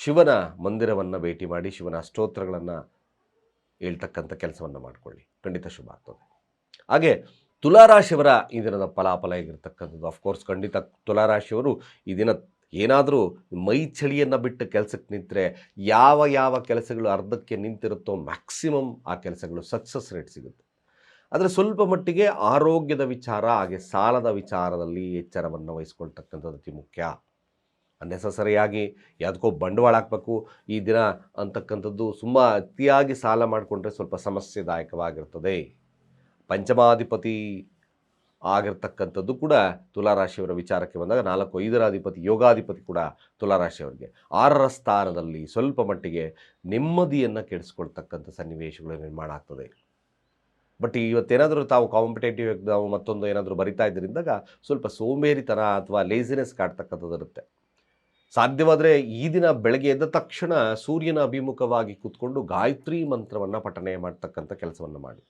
ಶಿವನ ಮಂದಿರವನ್ನು ಭೇಟಿ ಮಾಡಿ ಶಿವನ ಸ್ತೋತ್ರಗಳನ್ನು ಹೇಳ್ತಕ್ಕಂಥ ಕೆಲಸವನ್ನು ಮಾಡಿಕೊಳ್ಳಿ. ಖಂಡಿತ ಶುಭ ಆಗ್ತದೆ. ಹಾಗೆ ತುಲಾರಾಶಿಯವರ ಈ ದಿನದ ಫಲಾಫಲ ಆಗಿರ್ತಕ್ಕಂಥದ್ದು ಅಫ್ಕೋರ್ಸ್ ಖಂಡಿತ ತುಲಾರಾಶಿಯವರು ಈ ದಿನ ಏನಾದರೂ ಮೈ ಚಳಿಯನ್ನು ಬಿಟ್ಟು ಕೆಲಸಕ್ಕೆ ನಿಂತರೆ ಯಾವ ಯಾವ ಕೆಲಸಗಳು ಅರ್ಧಕ್ಕೆ ನಿಂತಿರುತ್ತೋ ಮ್ಯಾಕ್ಸಿಮಮ್ ಆ ಕೆಲಸಗಳು ಸಕ್ಸಸ್ ರೇಟ್ ಸಿಗುತ್ತೆ. ಆದರೆ ಸ್ವಲ್ಪ ಮಟ್ಟಿಗೆ ಆರೋಗ್ಯದ ವಿಚಾರ ಹಾಗೆ ಸಾಲದ ವಿಚಾರದಲ್ಲಿ ಎಚ್ಚರವನ್ನು ವಹಿಸ್ಕೊಳ್ತಕ್ಕಂಥದ್ದು ಅತಿ ಮುಖ್ಯ. ಅನ್ನೆಸಸರಿಯಾಗಿ ಯಾವುದಕ್ಕೋ ಬಂಡವಾಳ ಹಾಕಬೇಕು, ಈ ದಿನ ಅಂತಕ್ಕಂಥದ್ದು ತುಂಬ ಅತಿಯಾಗಿ ಸಾಲ ಮಾಡಿಕೊಂಡ್ರೆ ಸ್ವಲ್ಪ ಸಮಸ್ಯೆದಾಯಕವಾಗಿರ್ತದೆ. ಪಂಚಮಾಧಿಪತಿ ಆಗಿರ್ತಕ್ಕಂಥದ್ದು ಕೂಡ ತುಲಾರಾಶಿಯವರ ವಿಚಾರಕ್ಕೆ ಬಂದಾಗ ನಾಲ್ಕು ಐದರ ಅಧಿಪತಿ ಯೋಗಾಧಿಪತಿ ಕೂಡ ತುಲಾರಾಶಿಯವರಿಗೆ. ಆರರ ಸ್ಥಾನದಲ್ಲಿ ಸ್ವಲ್ಪ ಮಟ್ಟಿಗೆ ನೆಮ್ಮದಿಯನ್ನು ಕೆಡಿಸ್ಕೊಳ್ತಕ್ಕಂಥ ಸನ್ನಿವೇಶಗಳು ನಿರ್ಮಾಣ ಆಗ್ತದೆ. ಬಟ್ ಇವತ್ತೇನಾದರೂ ತಾವು ಕಾಂಪಿಟೇಟಿವ್ ಎಕ್ಸಾಮ್ ಮತ್ತೊಂದು ಏನಾದರೂ ಬರಿತಾ ಇದ್ದರಿಂದಾಗ ಸ್ವಲ್ಪ ಸೋಮೇರಿತನ ಅಥವಾ ಲೇಸಿನೆಸ್ ಕಾಡ್ತಕ್ಕಂಥದ್ದು ಇರುತ್ತೆ. ಸಾಧ್ಯವಾದರೆ ಈ ದಿನ ಬೆಳಗ್ಗೆ ಎದ್ದ ತಕ್ಷಣ ಸೂರ್ಯನ ಅಭಿಮುಖವಾಗಿ ಕೂತ್ಕೊಂಡು ಗಾಯತ್ರಿ ಮಂತ್ರವನ್ನು ಪಠನೆ ಮಾಡ್ತಕ್ಕಂಥ ಕೆಲಸವನ್ನು ಮಾಡಿ.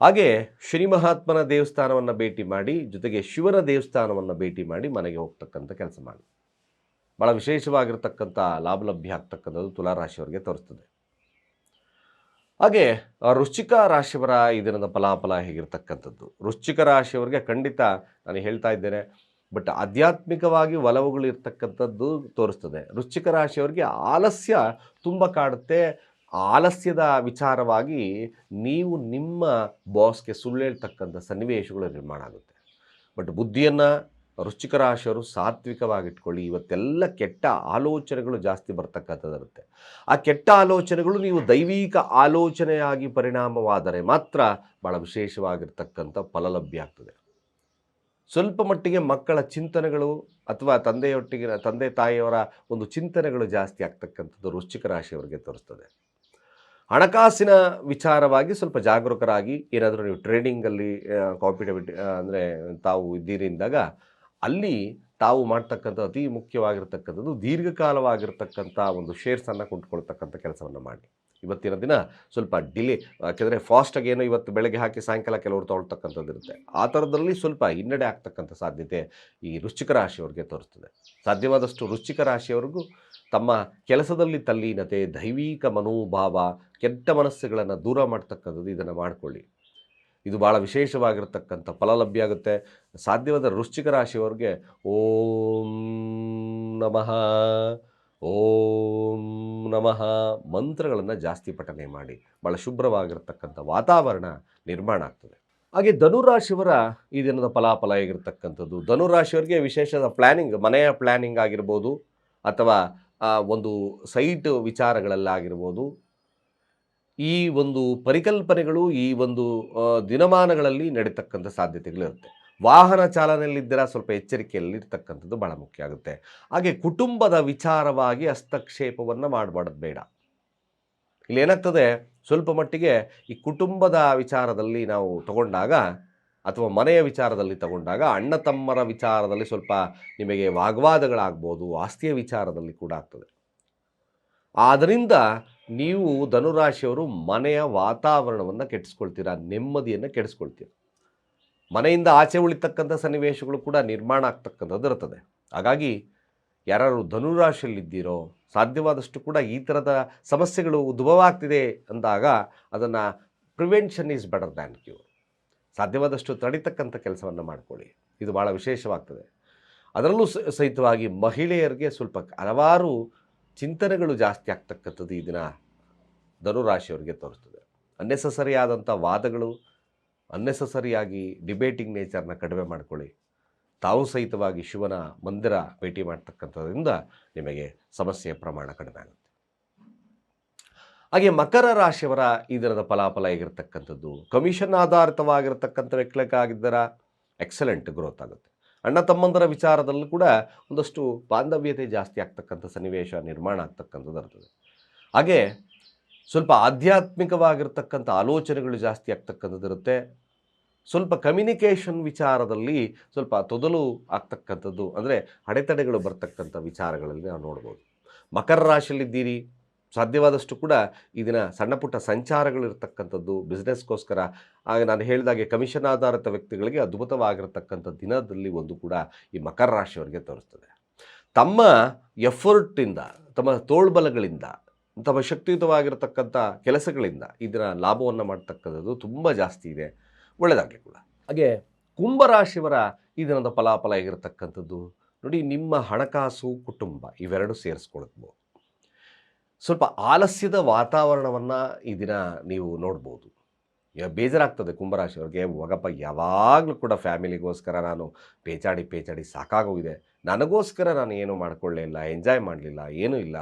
ಹಾಗೆ ಶ್ರೀ ಮಹಾತ್ಮನ ದೇವಸ್ಥಾನವನ್ನು ಭೇಟಿ ಮಾಡಿ, ಜೊತೆಗೆ ಶಿವನ ದೇವಸ್ಥಾನವನ್ನು ಭೇಟಿ ಮಾಡಿ ಮನೆಗೆ ಹೋಗ್ತಕ್ಕಂಥ ಕೆಲಸ ಮಾಡಿ. ಭಾಳ ವಿಶೇಷವಾಗಿರ್ತಕ್ಕಂಥ ಲಾಭ ಲಭ್ಯ ಆಗ್ತಕ್ಕಂಥದ್ದು ತುಲಾರಾಶಿಯವರಿಗೆ ತೋರಿಸ್ತದೆ. ಹಾಗೆ ವೃಶ್ಚಿಕ ರಾಶಿಯವರ ಈ ದಿನದ ಫಲಾಫಲ ಹೇಗಿರ್ತಕ್ಕಂಥದ್ದು? ವೃಶ್ಚಿಕ ರಾಶಿಯವರಿಗೆ ಖಂಡಿತ ನಾನು ಹೇಳ್ತಾ ಇದ್ದೇನೆ ಬಟ್ ಆಧ್ಯಾತ್ಮಿಕವಾಗಿ ಒಲವುಗಳು ಇರ್ತಕ್ಕಂಥದ್ದು ತೋರಿಸ್ತದೆ. ವೃಶ್ಚಿಕ ರಾಶಿಯವರಿಗೆ ಆಲಸ್ಯ ತುಂಬ ಕಾಡುತ್ತೆ. ಆಲಸ್ಯದ ವಿಚಾರವಾಗಿ ನೀವು ನಿಮ್ಮ ಬಾಸ್ಗೆ ಸುಳ್ಳು ಹೇಳ್ತಕ್ಕಂಥ ಸನ್ನಿವೇಶಗಳು ನಿರ್ಮಾಣ ಆಗುತ್ತೆ. ಬಟ್ ಬುದ್ಧಿಯನ್ನು ವೃಶ್ಚಿಕ ರಾಶಿಯವರು ಸಾತ್ವಿಕವಾಗಿಟ್ಕೊಳ್ಳಿ. ಇವತ್ತೆಲ್ಲ ಕೆಟ್ಟ ಆಲೋಚನೆಗಳು ಜಾಸ್ತಿ ಬರ್ತಕ್ಕಂಥದ್ದಿರುತ್ತೆ. ಆ ಕೆಟ್ಟ ಆಲೋಚನೆಗಳು ನೀವು ದೈವಿಕ ಆಲೋಚನೆಯಾಗಿ ಪರಿಣಾಮವಾದರೆ ಮಾತ್ರ ಭಾಳ ವಿಶೇಷವಾಗಿರ್ತಕ್ಕಂಥ ಫಲ ಲಭ್ಯ ಆಗ್ತದೆ. ಸ್ವಲ್ಪ ಮಟ್ಟಿಗೆ ಮಕ್ಕಳ ಚಿಂತನೆಗಳು ಅಥವಾ ತಂದೆಯೊಟ್ಟಿಗಿನ ತಂದೆ ತಾಯಿಯವರ ಒಂದು ಚಿಂತನೆಗಳು ಜಾಸ್ತಿ ಆಗ್ತಕ್ಕಂಥದ್ದು ವೃಶ್ಚಿಕ ರಾಶಿಯವರಿಗೆ ತೋರಿಸ್ತದೆ. ಹಣಕಾಸಿನ ವಿಚಾರವಾಗಿ ಸ್ವಲ್ಪ ಜಾಗರೂಕರಾಗಿ ಏನಾದರೂ ನೀವು ಟ್ರೇಡಿಂಗಲ್ಲಿ ಕಾಂಪಿಟೇಟಿವ್ ಅಂದರೆ ತಾವು ಇದ್ದೀರಿಂದಾಗ ಅಲ್ಲಿ ತಾವು ಮಾಡ್ತಕ್ಕಂಥ ಅತಿ ಮುಖ್ಯವಾಗಿರ್ತಕ್ಕಂಥದ್ದು ದೀರ್ಘಕಾಲವಾಗಿರ್ತಕ್ಕಂಥ ಒಂದು ಶೇರ್ಸನ್ನು ಕೊಂಡ್ಕೊಳ್ತಕ್ಕಂಥ ಕೆಲಸವನ್ನು ಮಾಡಿ. ಇವತ್ತಿನ ದಿನ ಸ್ವಲ್ಪ ಡಿಲೇ ಯಾಕೆಂದರೆ ಫಾಸ್ಟಾಗಿ ಏನೋ ಇವತ್ತು ಬೆಳಗ್ಗೆ ಹಾಕಿ ಸಾಯಂಕಾಲ ಕೆಲವರು ತೊಗೊಳ್ತಕ್ಕಂಥದ್ದು ಇರುತ್ತೆ. ಆ ಥರದಲ್ಲಿ ಸ್ವಲ್ಪ ಹಿನ್ನಡೆ ಆಗ್ತಕ್ಕಂಥ ಸಾಧ್ಯತೆ ಈ ರುಚಿಕ ರಾಶಿಯವ್ರಿಗೆ ತೋರಿಸ್ತದೆ. ಸಾಧ್ಯವಾದಷ್ಟು ರುಚಿಕ ರಾಶಿಯವರಿಗೂ ತಮ್ಮ ಕೆಲಸದಲ್ಲಿ ತಲ್ಲೀನತೆ, ದೈವಿಕ ಮನೋಭಾವ, ಕೆಟ್ಟ ಮನಸ್ಸುಗಳನ್ನು ದೂರ ಮಾಡ್ತಕ್ಕಂಥದ್ದು ಇದನ್ನು ಮಾಡಿಕೊಳ್ಳಿ. ಇದು ಭಾಳ ವಿಶೇಷವಾಗಿರ್ತಕ್ಕಂಥ ಫಲ ಲಭ್ಯ ಆಗುತ್ತೆ. ಸಾಧ್ಯವಾದ ವೃಶ್ಚಿಕ ರಾಶಿಯವರಿಗೆ ಓಂ ನಮಃ ಓಂ ನಮಃ ಮಂತ್ರಗಳನ್ನು ಜಾಸ್ತಿ ಪಠನೆ ಮಾಡಿ. ಭಾಳ ಶುಭ್ರವಾಗಿರ್ತಕ್ಕಂಥ ವಾತಾವರಣ ನಿರ್ಮಾಣ ಆಗ್ತದೆ. ಹಾಗೆ ಧನುರಾಶಿಯವರ ಈ ದಿನದ ಫಲಾಫಲ ಹೇಗಿರ್ತಕ್ಕಂಥದ್ದು? ಧನುರಾಶಿಯವರಿಗೆ ವಿಶೇಷದ ಪ್ಲ್ಯಾನಿಂಗ್ ಮನೆಯ ಪ್ಲ್ಯಾನಿಂಗ್ ಆಗಿರ್ಬೋದು ಅಥವಾ ಒಂದು ಸೈಟ್ ವಿಚಾರಗಳಲ್ಲಾಗಿರ್ಬೋದು. ಈ ಒಂದು ಪರಿಕಲ್ಪನೆಗಳು ಈ ಒಂದು ದಿನಮಾನಗಳಲ್ಲಿ ನಡೀತಕ್ಕಂಥ ಸಾಧ್ಯತೆಗಳಿರುತ್ತೆ. ವಾಹನ ಚಾಲನೆಯಲ್ಲಿದ್ದರೆ ಸ್ವಲ್ಪ ಎಚ್ಚರಿಕೆಯಲ್ಲಿರ್ತಕ್ಕಂಥದ್ದು ಭಾಳ ಮುಖ್ಯ ಆಗುತ್ತೆ. ಹಾಗೆ ಕುಟುಂಬದ ವಿಚಾರವಾಗಿ ಹಸ್ತಕ್ಷೇಪವನ್ನು ಮಾಡಬಾರ್ದು ಬೇಡ. ಇಲ್ಲಿ ಏನಾಗ್ತದೆ, ಸ್ವಲ್ಪ ಮಟ್ಟಿಗೆ ಈ ಕುಟುಂಬದ ವಿಚಾರದಲ್ಲಿ ನಾವು ತಗೊಂಡಾಗ ಅಥವಾ ಮನೆಯ ವಿಚಾರದಲ್ಲಿ ತಗೊಂಡಾಗ ಅಣ್ಣ ತಮ್ಮರ ವಿಚಾರದಲ್ಲಿ ಸ್ವಲ್ಪ ನಿಮಗೆ ವಾಗ್ವಾದಗಳಾಗ್ಬೋದು, ಆಸ್ತಿಯ ವಿಚಾರದಲ್ಲಿ ಕೂಡ ಆಗ್ತದೆ. ಆದ್ದರಿಂದ ನೀವು ಧನುರಾಶಿಯವರು ಮನೆಯ ವಾತಾವರಣವನ್ನು ಕೆಡಿಸ್ಕೊಳ್ತೀರಾ, ನೆಮ್ಮದಿಯನ್ನು ಕೆಡಿಸ್ಕೊಳ್ತೀರ. ಮನೆಯಿಂದ ಆಚೆ ಉಳಿತಕ್ಕಂಥ ಸನ್ನಿವೇಶಗಳು ಕೂಡ ನಿರ್ಮಾಣ ಆಗ್ತಕ್ಕಂಥದ್ದು ಇರ್ತದೆ. ಹಾಗಾಗಿ ಯಾರು ಧನುರಾಶಿಯಲ್ಲಿದ್ದೀರೋ, ಸಾಧ್ಯವಾದಷ್ಟು ಕೂಡ ಈ ಥರದ ಸಮಸ್ಯೆಗಳು ಉದ್ಭವ ಆಗ್ತಿದೆ ಅಂದಾಗ ಅದನ್ನು prevention is better than cure. ಸಾಧ್ಯವಾದಷ್ಟು ತಡಿತಕ್ಕಂಥ ಕೆಲಸವನ್ನು ಮಾಡಿಕೊಳ್ಳಿ. ಇದು ಭಾಳ ವಿಶೇಷವಾಗ್ತದೆ. ಅದರಲ್ಲೂ ಸಹಿತವಾಗಿ ಮಹಿಳೆಯರಿಗೆ ಸ್ವಲ್ಪ ಹಲವಾರು ಚಿಂತನೆಗಳು ಜಾಸ್ತಿ ಆಗ್ತಕ್ಕಂಥದ್ದು ಈ ದಿನ ಧನುರಾಶಿಯವರಿಗೆ ತೋರಿಸ್ತದೆ. ಅನ್ನೆಸಸರಿ ಆದಂಥ ವಾದಗಳು, ಅನ್ನೆಸಸರಿಯಾಗಿ ಡಿಬೇಟಿಂಗ್ ನೇಚರ್ನ ಕಡಿಮೆ ಮಾಡಿಕೊಳ್ಳಿ. ತಾವು ಸಹಿತವಾಗಿ ಶಿವನ ಮಂದಿರ ಭೇಟಿ ಮಾಡ್ತಕ್ಕಂಥದ್ರಿಂದ ನಿಮಗೆ ಸಮಸ್ಯೆಯ ಪ್ರಮಾಣ ಕಡಿಮೆ ಆಗುತ್ತೆ. ಹಾಗೆ ಮಕರ ರಾಶಿಯವರ ಈ ದಿನದ ಫಲಾಫಲ ಹೇಗಿರ್ತಕ್ಕಂಥದ್ದು? ಕಮಿಷನ್ ಆಧಾರಿತವಾಗಿರ್ತಕ್ಕಂಥ ವ್ಯಕ್ತಿಗಳಾಗಿದ್ದರ? ಎಕ್ಸಲೆಂಟ್ ಗ್ರೋತ್ ಆಗುತ್ತೆ. ಅಣ್ಣ ತಮ್ಮಂದರ ವಿಚಾರದಲ್ಲೂ ಕೂಡ ಒಂದಷ್ಟು ಬಾಂಧವ್ಯತೆ ಜಾಸ್ತಿ ಆಗ್ತಕ್ಕಂಥ ಸನ್ನಿವೇಶ ನಿರ್ಮಾಣ ಆಗ್ತಕ್ಕಂಥದ್ದು ಇರ್ತದೆ ಹಾಗೆ ಸ್ವಲ್ಪ ಆಧ್ಯಾತ್ಮಿಕವಾಗಿರ್ತಕ್ಕಂಥ ಆಲೋಚನೆಗಳು ಜಾಸ್ತಿ ಆಗ್ತಕ್ಕಂಥದ್ದು ಇರುತ್ತೆ. ಸ್ವಲ್ಪ ಕಮ್ಯುನಿಕೇಷನ್ ವಿಚಾರದಲ್ಲಿ ಸ್ವಲ್ಪ ತೊದಲು ಆಗ್ತಕ್ಕಂಥದ್ದು ಅಂದರೆ ಅಡೆತಡೆಗಳು ಬರ್ತಕ್ಕಂಥ ವಿಚಾರಗಳಲ್ಲಿ ನಾವು ನೋಡ್ಬೋದು. ಮಕರ ರಾಶಿಯಲ್ಲಿದ್ದೀರಿ. ಸಾಧ್ಯವಾದಷ್ಟು ಕೂಡ ಈ ದಿನ ಸಣ್ಣ ಪುಟ್ಟ ಸಂಚಾರಗಳು ಇರ್ತಕ್ಕಂಥದ್ದು ಬಿಸ್ನೆಸ್ಗೋಸ್ಕರ ಆಗ ನಾನು ಹೇಳಿದಾಗೆ ಕಮಿಷನ್ ಆಧಾರಿತ ವ್ಯಕ್ತಿಗಳಿಗೆ ಅದ್ಭುತವಾಗಿರ್ತಕ್ಕಂಥ ದಿನದಲ್ಲಿ ಒಂದು ಕೂಡ ಈ ಮಕರ ರಾಶಿಯವರಿಗೆ ತೋರಿಸ್ತದೆ. ತಮ್ಮ ಎಫರ್ಟಿಂದ ತಮ್ಮ ತೋಳ್ಬಲಗಳಿಂದ, ತಮ್ಮ ಶಕ್ತಿಯುತವಾಗಿರತಕ್ಕಂಥ ಕೆಲಸಗಳಿಂದ ಇದರ ಲಾಭವನ್ನು ಮಾಡ್ತಕ್ಕಂಥದ್ದು ತುಂಬ ಜಾಸ್ತಿ ಇದೆ. ಒಳ್ಳೆಯದಾಗಲಿ ಕೂಡ. ಹಾಗೆ ಕುಂಭರಾಶಿಯವರ ಈ ದಿನದ ಫಲಾಫಲ ಆಗಿರತಕ್ಕಂಥದ್ದು ನೋಡಿ, ನಿಮ್ಮ ಹಣಕಾಸು, ಕುಟುಂಬ ಇವೆರಡು ಸೇರಿಸ್ಕೊಳ್ಬೋದು. ಸ್ವಲ್ಪ ಆಲಸ್ಯದ ವಾತಾವರಣವನ್ನು ಈ ದಿನ ನೀವು ನೋಡ್ಬೋದು. ಬೇಜಾರಾಗ್ತದೆ ಕುಂಭರಾಶಿಯವ್ರಿಗೆ ಒಗಪ್ಪ ಯಾವಾಗಲೂ ಕೂಡ ಫ್ಯಾಮಿಲಿಗೋಸ್ಕರ ನಾನು ಪೇಚಾಡಿ ಪೇಚಾಡಿ ಸಾಕಾಗೋಗಿದೆ. ನನಗೋಸ್ಕರ ನಾನು ಏನು ಮಾಡ್ಕೊಳ್ಳೇ ಇಲ್ಲ, ಎಂಜಾಯ್ ಮಾಡಲಿಲ್ಲ, ಏನೂ ಇಲ್ಲ.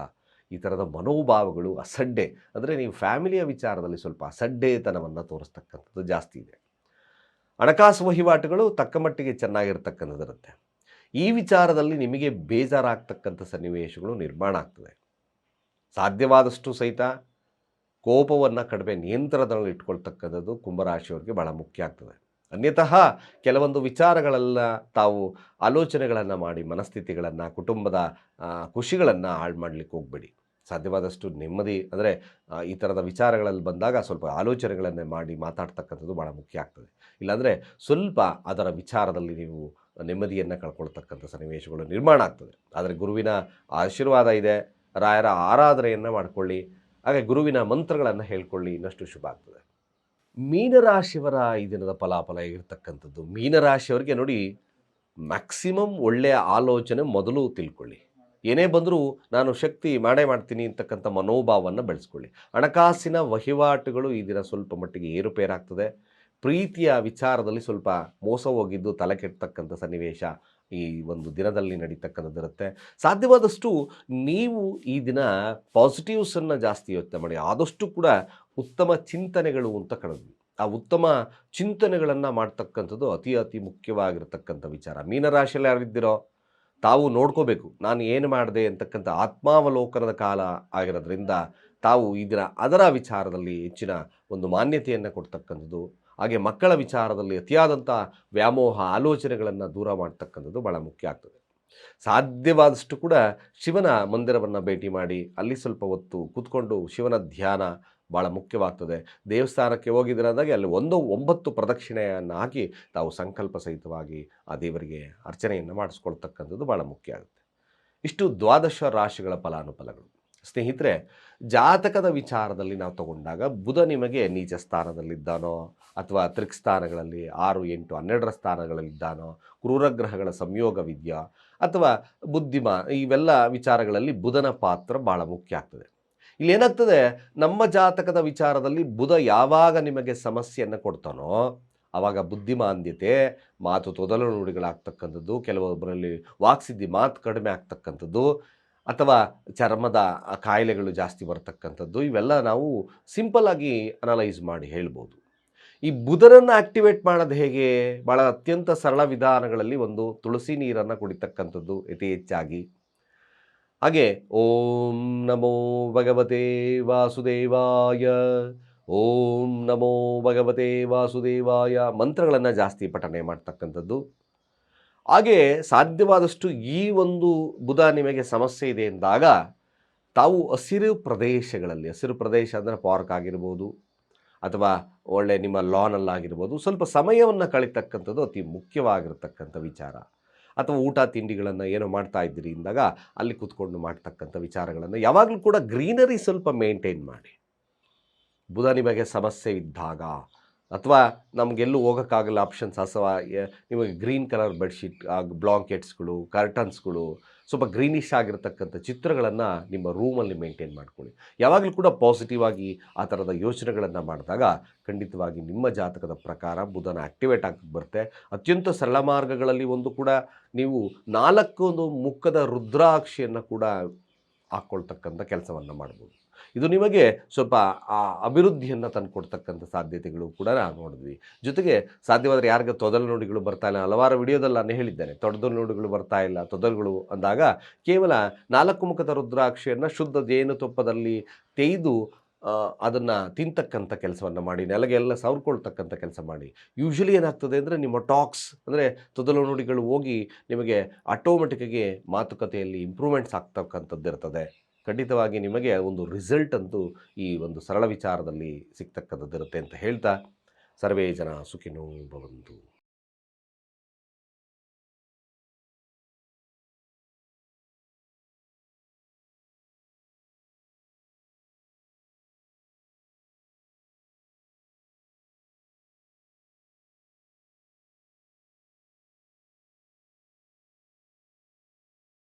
ಈ ಥರದ ಮನೋಭಾವಗಳು ಅಸಡ್ಡೆ. ಅಂದರೆ ನೀವು ಫ್ಯಾಮಿಲಿಯ ವಿಚಾರದಲ್ಲಿ ಸ್ವಲ್ಪ ಅಸಡ್ಡೆತನವನ್ನು ತೋರಿಸ್ತಕ್ಕಂಥದ್ದು ಜಾಸ್ತಿ ಇದೆ. ಹಣಕಾಸು ವಹಿವಾಟುಗಳು ತಕ್ಕ ಮಟ್ಟಿಗೆ ಚೆನ್ನಾಗಿರ್ತಕ್ಕಂಥದ್ದಿರುತ್ತೆ. ಈ ವಿಚಾರದಲ್ಲಿ ನಿಮಗೆ ಬೇಜಾರಾಗ್ತಕ್ಕಂಥ ಸನ್ನಿವೇಶಗಳು ನಿರ್ಮಾಣ ಆಗ್ತದೆ. ಸಾಧ್ಯವಾದಷ್ಟು ಸಹಿತ ಕೋಪವನ್ನು ಕಡಿಮೆ ನಿಯಂತ್ರಣದಲ್ಲಿ ಇಟ್ಕೊಳ್ತಕ್ಕಂಥದ್ದು ಕುಂಭರಾಶಿಯವರಿಗೆ ಬಹಳ ಮುಖ್ಯ ಆಗ್ತದೆ. ಅನ್ಯತಃ ಕೆಲವೊಂದು ವಿಚಾರಗಳೆಲ್ಲ ತಾವು ಆಲೋಚನೆಗಳನ್ನು ಮಾಡಿ, ಮನಸ್ಥಿತಿಗಳನ್ನು, ಕುಟುಂಬದ ಖುಷಿಗಳನ್ನು ಹಾಳು ಮಾಡಲಿಕ್ಕೆ ಹೋಗಬೇಡಿ. ಸಾಧ್ಯವಾದಷ್ಟು ನೆಮ್ಮದಿ ಅಂದರೆ ಈ ಥರದ ವಿಚಾರಗಳಲ್ಲಿ ಬಂದಾಗ ಸ್ವಲ್ಪ ಆಲೋಚನೆಗಳನ್ನೇ ಮಾಡಿ ಮಾತಾಡ್ತಕ್ಕಂಥದ್ದು ಭಾಳ ಮುಖ್ಯ ಆಗ್ತದೆ. ಇಲ್ಲಾಂದರೆ ಸ್ವಲ್ಪ ಅದರ ವಿಚಾರದಲ್ಲಿ ನೀವು ನೆಮ್ಮದಿಯನ್ನು ಕಳ್ಕೊಳ್ತಕ್ಕಂಥ ಸನ್ನಿವೇಶಗಳು ನಿರ್ಮಾಣ ಆಗ್ತದೆ. ಆದರೆ ಗುರುವಿನ ಆಶೀರ್ವಾದ ಇದೆ. ರಾಯರ ಆರಾಧನೆಯನ್ನು ಮಾಡಿಕೊಳ್ಳಿ. ಹಾಗೆ ಗುರುವಿನ ಮಂತ್ರಗಳನ್ನು ಹೇಳ್ಕೊಳ್ಳಿ. ಇನ್ನಷ್ಟು ಶುಭ ಆಗ್ತದೆ. ಮೀನರಾಶಿಯವರ ಈ ದಿನದ ಫಲಾಫಲ ಇರತಕ್ಕಂಥದ್ದು ಮೀನರಾಶಿಯವರಿಗೆ ನೋಡಿ ಮ್ಯಾಕ್ಸಿಮಮ್ ಒಳ್ಳೆಯ ಆಲೋಚನೆ ಮೊದಲು ತಿಳ್ಕೊಳ್ಳಿ. ಏನೇ ಬಂದರೂ ನಾನು ಶಕ್ತಿ ಮಾಡೇ ಮಾಡ್ತೀನಿ ಅಂತಕ್ಕಂಥ ಮನೋಭಾವವನ್ನು ಬೆಳೆಸ್ಕೊಳ್ಳಿ. ಹಣಕಾಸಿನ ವಹಿವಾಟುಗಳು ಈ ದಿನ ಸ್ವಲ್ಪ ಮಟ್ಟಿಗೆ ಏರುಪೇರಾಗ್ತದೆ. ಪ್ರೀತಿಯ ವಿಚಾರದಲ್ಲಿ ಸ್ವಲ್ಪ ಮೋಸ ಹೋಗಿದ್ದು ತಲೆ ಕೆಟ್ಟತಕ್ಕಂಥ ಸನ್ನಿವೇಶ. ಈ ಒಂದು ದಿನದಲ್ಲಿ ನಡೀತಕ್ಕಂಥದ್ದಿರುತ್ತೆ ಸಾಧ್ಯವಾದಷ್ಟು ನೀವು ಈ ದಿನ ಪಾಸಿಟಿವ್ಸನ್ನು ಜಾಸ್ತಿ ಯೋಚನೆ ಮಾಡಿ. ಆದಷ್ಟು ಕೂಡ ಉತ್ತಮ ಚಿಂತನೆಗಳು ಅಂತ ಕಳೆದ್ವಿ ಆ ಉತ್ತಮ ಚಿಂತನೆಗಳನ್ನು ಮಾಡ್ತಕ್ಕಂಥದ್ದು ಅತಿ ಅತಿ ಮುಖ್ಯವಾಗಿರತಕ್ಕಂಥ ವಿಚಾರ. ಮೀನರಾಶಿಯಲ್ಲಿ ಯಾರಿದ್ದೀರೋ, ತಾವು ನೋಡ್ಕೋಬೇಕು. ನಾನು ಏನು ಮಾಡಿದೆ ಅಂತಕ್ಕಂಥ ಆತ್ಮಾವಲೋಕನದ ಕಾಲ ಆಗಿರೋದ್ರಿಂದ ತಾವು ಈ ದಿನ ಅದರ ವಿಚಾರದಲ್ಲಿ ಹೆಚ್ಚಿನ ಒಂದು ಮಾನ್ಯತೆಯನ್ನು ಕೊಡ್ತಕ್ಕಂಥದ್ದು. ಹಾಗೆ ಮಕ್ಕಳ ವಿಚಾರದಲ್ಲಿ ಅತಿಯಾದಂಥ ವ್ಯಾಮೋಹ ಆಲೋಚನೆಗಳನ್ನು ದೂರ ಮಾಡ್ತಕ್ಕಂಥದ್ದು ಭಾಳ ಮುಖ್ಯ ಆಗ್ತದೆ. ಸಾಧ್ಯವಾದಷ್ಟು ಕೂಡ ಶಿವನ ಮಂದಿರವನ್ನು ಭೇಟಿ ಮಾಡಿ ಅಲ್ಲಿ ಸ್ವಲ್ಪ ಹೊತ್ತು ಕೂತ್ಕೊಂಡು ಶಿವನ ಧ್ಯಾನ ಭಾಳ ಮುಖ್ಯವಾಗ್ತದೆ. ದೇವಸ್ಥಾನಕ್ಕೆ ಹೋಗಿದ್ರಂದಾಗೆ ಅಲ್ಲಿ ಒಂದು ಒಂಬತ್ತು ಪ್ರದಕ್ಷಿಣೆಯನ್ನು ಹಾಕಿ ತಾವು ಸಂಕಲ್ಪ ಸಹಿತವಾಗಿ ಆ ದೇವರಿಗೆ ಅರ್ಚನೆಯನ್ನು ಮಾಡಿಸ್ಕೊಳ್ತಕ್ಕಂಥದ್ದು ಭಾಳ ಮುಖ್ಯ ಆಗುತ್ತೆ. ಇಷ್ಟು ದ್ವಾದಶ ರಾಶಿಗಳ ಫಲಾನುಫಲಗಳು. ಸ್ನೇಹಿತರೆ ಜಾತಕದ ವಿಚಾರದಲ್ಲಿ ನಾವು ತಗೊಂಡಾಗ ಬುಧ ನಿಮಗೆ ನೀಚ ಸ್ಥಾನದಲ್ಲಿದ್ದಾನೋ ಅಥವಾ ತ್ರಿಕ್ ಸ್ಥಾನಗಳಲ್ಲಿ ಆರು, ಎಂಟು, ಹನ್ನೆರಡರ ಸ್ಥಾನಗಳಲ್ಲಿದ್ದಾನೋ ಕ್ರೂರಗ್ರಹಗಳ ಸಂಯೋಗವಿದೆಯಾ ಅಥವಾ ಬುದ್ಧಿಮ ಇವೆಲ್ಲ ವಿಚಾರಗಳಲ್ಲಿ ಬುಧನ ಪಾತ್ರ ಭಾಳ ಮುಖ್ಯ ಆಗ್ತದೆ. ಇಲ್ಲಿ ಏನಾಗ್ತದೆ? ನಮ್ಮ ಜಾತಕದ ವಿಚಾರದಲ್ಲಿ ಬುಧ ಯಾವಾಗ ನಿಮಗೆ ಸಮಸ್ಯೆಯನ್ನು ಕೊಡ್ತಾನೋ ಆವಾಗ ಬುದ್ಧಿಮಾಂದ್ಯತೆ, ಮಾತು ತೊದಲು ನುಡಿಗಳಾಗ್ತಕ್ಕಂಥದ್ದು ಕೆಲವೊಬ್ಬರಲ್ಲಿ ವಾಕ್ಸಿದ್ಧಿ ಮಾತು ಕಡಿಮೆ ಆಗ್ತಕ್ಕಂಥದ್ದು ಅಥವಾ ಚರ್ಮದ ಕಾಯಿಲೆಗಳು ಜಾಸ್ತಿ ಬರ್ತಕ್ಕಂಥದ್ದು, ಇವೆಲ್ಲ ನಾವು ಸಿಂಪಲ್ ಆಗಿ ಅನಲೈಸ್ ಮಾಡಿ ಹೇಳ್ಬೋದು. ಈ ಬುಧನನ್ನು ಆಕ್ಟಿವೇಟ್ ಮಾಡೋದು ಹೇಗೆ? ಭಾಳ ಅತ್ಯಂತ ಸರಳ ವಿಧಾನಗಳಲ್ಲಿ ಒಂದು ತುಳಸಿ ನೀರನ್ನು ಕುಡಿತಕ್ಕಂಥದ್ದು ಅತಿ ಹೆಚ್ಚಾಗಿ. ಹಾಗೆ, ಓಂ ನಮೋ ಭಗವತೆ ವಾಸುದೇವಾಯ, ಓಂ ನಮೋ ಭಗವತೆ ವಾಸುದೇವಾಯ ಮಂತ್ರಗಳನ್ನು ಜಾಸ್ತಿ ಪಠನೆ ಮಾಡ್ತಕ್ಕಂಥದ್ದು. ಹಾಗೆ ಸಾಧ್ಯವಾದಷ್ಟು ಈ ಒಂದು ಬುಧ ನಿಮಗೆ ಸಮಸ್ಯೆ ಇದೆ ಎಂದಾಗ ತಾವು ಹಸಿರು ಪ್ರದೇಶಗಳಲ್ಲಿ, ಹಸಿರು ಪ್ರದೇಶ ಅಂದರೆ ಪಾರ್ಕ್ ಆಗಿರ್ಬೋದು ಅಥವಾ ಒಳ್ಳೆ ನಿಮ್ಮ ಲಾನಲ್ಲಾಗಿರ್ಬೋದು ಸ್ವಲ್ಪ ಸಮಯವನ್ನು ಕಳೀತಕ್ಕಂಥದ್ದು ಅತಿ ಮುಖ್ಯವಾಗಿರತಕ್ಕಂಥ ವಿಚಾರ. ಅಥವಾ ಊಟ ತಿಂಡಿಗಳನ್ನು ಏನೋ ಮಾಡ್ತಾ ಇದ್ದೀರಿ ಅಂದಾಗ ಅಲ್ಲಿ ಕೂತ್ಕೊಂಡು ಮಾಡ್ತಕ್ಕಂಥ ವಿಚಾರಗಳನ್ನು ಯಾವಾಗಲೂ ಕೂಡ ಗ್ರೀನರಿ ಸ್ವಲ್ಪ ಮೇಂಟೈನ್ ಮಾಡಿ. ಬುಧ ನಿಮಗೆ ಸಮಸ್ಯೆ ಇದ್ದಾಗ ಅಥವಾ ನಮಗೆಲ್ಲೂ ಹೋಗೋಕ್ಕಾಗಲ್ಲ ಆಪ್ಷನ್ಸ್ ಅಥವಾ ನಿಮಗೆ ಗ್ರೀನ್ ಕಲರ್ ಬೆಡ್ಶೀಟ್ ಬ್ಲಾಂಕೆಟ್ಸ್ಗಳು ಕರ್ಟನ್ಸ್ಗಳು ಸ್ವಲ್ಪ ಗ್ರೀನಿಶ್ ಆಗಿರತಕ್ಕಂಥ ಚಿತ್ರಗಳನ್ನು ನಿಮ್ಮ ರೂಮಲ್ಲಿ ಮೇಂಟೈನ್ ಮಾಡ್ಕೊಳ್ಳಿ. ಯಾವಾಗಲೂ ಕೂಡ ಪಾಸಿಟಿವ್ ಆಗಿ ಆ ಥರದ ಯೋಚನೆಗಳನ್ನು ಮಾಡಿದಾಗ ಖಂಡಿತವಾಗಿ ನಿಮ್ಮ ಜಾತಕದ ಪ್ರಕಾರ ಬುಧನ ಆಕ್ಟಿವೇಟ್ ಆಗಕ್ಕೆ ಬರುತ್ತೆ. ಅತ್ಯಂತ ಸರಳ ಮಾರ್ಗಗಳಲ್ಲಿ ಒಂದು ಕೂಡ ನೀವು ನಾಲ್ಕು ಒಂದು ಮುಖದ ರುದ್ರಾಕ್ಷಿಯನ್ನು ಕೂಡ ಹಾಕ್ಕೊಳ್ತಕ್ಕಂಥ ಕೆಲಸವನ್ನು ಮಾಡ್ಬೋದು. ಇದು ನಿಮಗೆ ಸ್ವಲ್ಪ, ಆ, ಅಭಿವೃದ್ಧಿಯನ್ನು ತಂದುಕೊಡ್ತಕ್ಕಂಥ ಸಾಧ್ಯತೆಗಳು ಕೂಡ ನೋಡಿದ್ವಿ. ಜೊತೆಗೆ ಸಾಧ್ಯವಾದರೆ ಯಾರಿಗೆ ತೊದಲು ನೋಡಿಗಳು ಬರ್ತಾ ಇಲ್ಲ, ಹಲವಾರು ವಿಡಿಯೋದಲ್ಲಿ ನಾನು ಹೇಳಿದ್ದೇನೆ ತೊದಲು ನುಡಿಗಳು ಬರ್ತಾ ಇಲ್ಲ, ತೊದಲುಗಳು ಅಂದಾಗ ಕೇವಲ ನಾಲ್ಕು ಮುಖದ ರುದ್ರಾಕ್ಷಿಯನ್ನು ಶುದ್ಧ ಜೇನುತುಪ್ಪದಲ್ಲಿ ತೆಯ್ದು ಅದನ್ನು ತಿಂತಕ್ಕಂಥ ಕೆಲಸವನ್ನು ಮಾಡಿ, ನೆಲಗೆಲ್ಲ ಸವರ್ಕೊಳ್ತಕ್ಕಂಥ ಕೆಲಸ ಮಾಡಿ. ಯೂಶ್ವಲಿ ಏನಾಗ್ತದೆ ಅಂದರೆ ನಿಮ್ಮ ಟಾಕ್ಸ್ ಅಂದರೆ ತೊದಲು ನುಡಿಗಳು ಹೋಗಿ ನಿಮಗೆ ಆಟೋಮೆಟಿಕ್ಕಾಗಿ ಮಾತುಕತೆಯಲ್ಲಿ ಇಂಪ್ರೂವ್ಮೆಂಟ್ಸ್ ಆಗ್ತಕ್ಕಂಥದ್ದು ಇರ್ತದೆ ಖಂಡಿತವಾಗಿ ನಿಮಗೆ ಒಂದು ರಿಸಲ್ಟ್ ಅಂತೂ ಈ ಒಂದು ಸರಳ ವಿಚಾರದಲ್ಲಿ ಸಿಗ್ತಕ್ಕಂಥದ್ದಿರುತ್ತೆ ಅಂತ ಹೇಳ್ತಾ ಸರ್ವೇ ಜನ ಸುಖಿನೋ ಭವಂತು.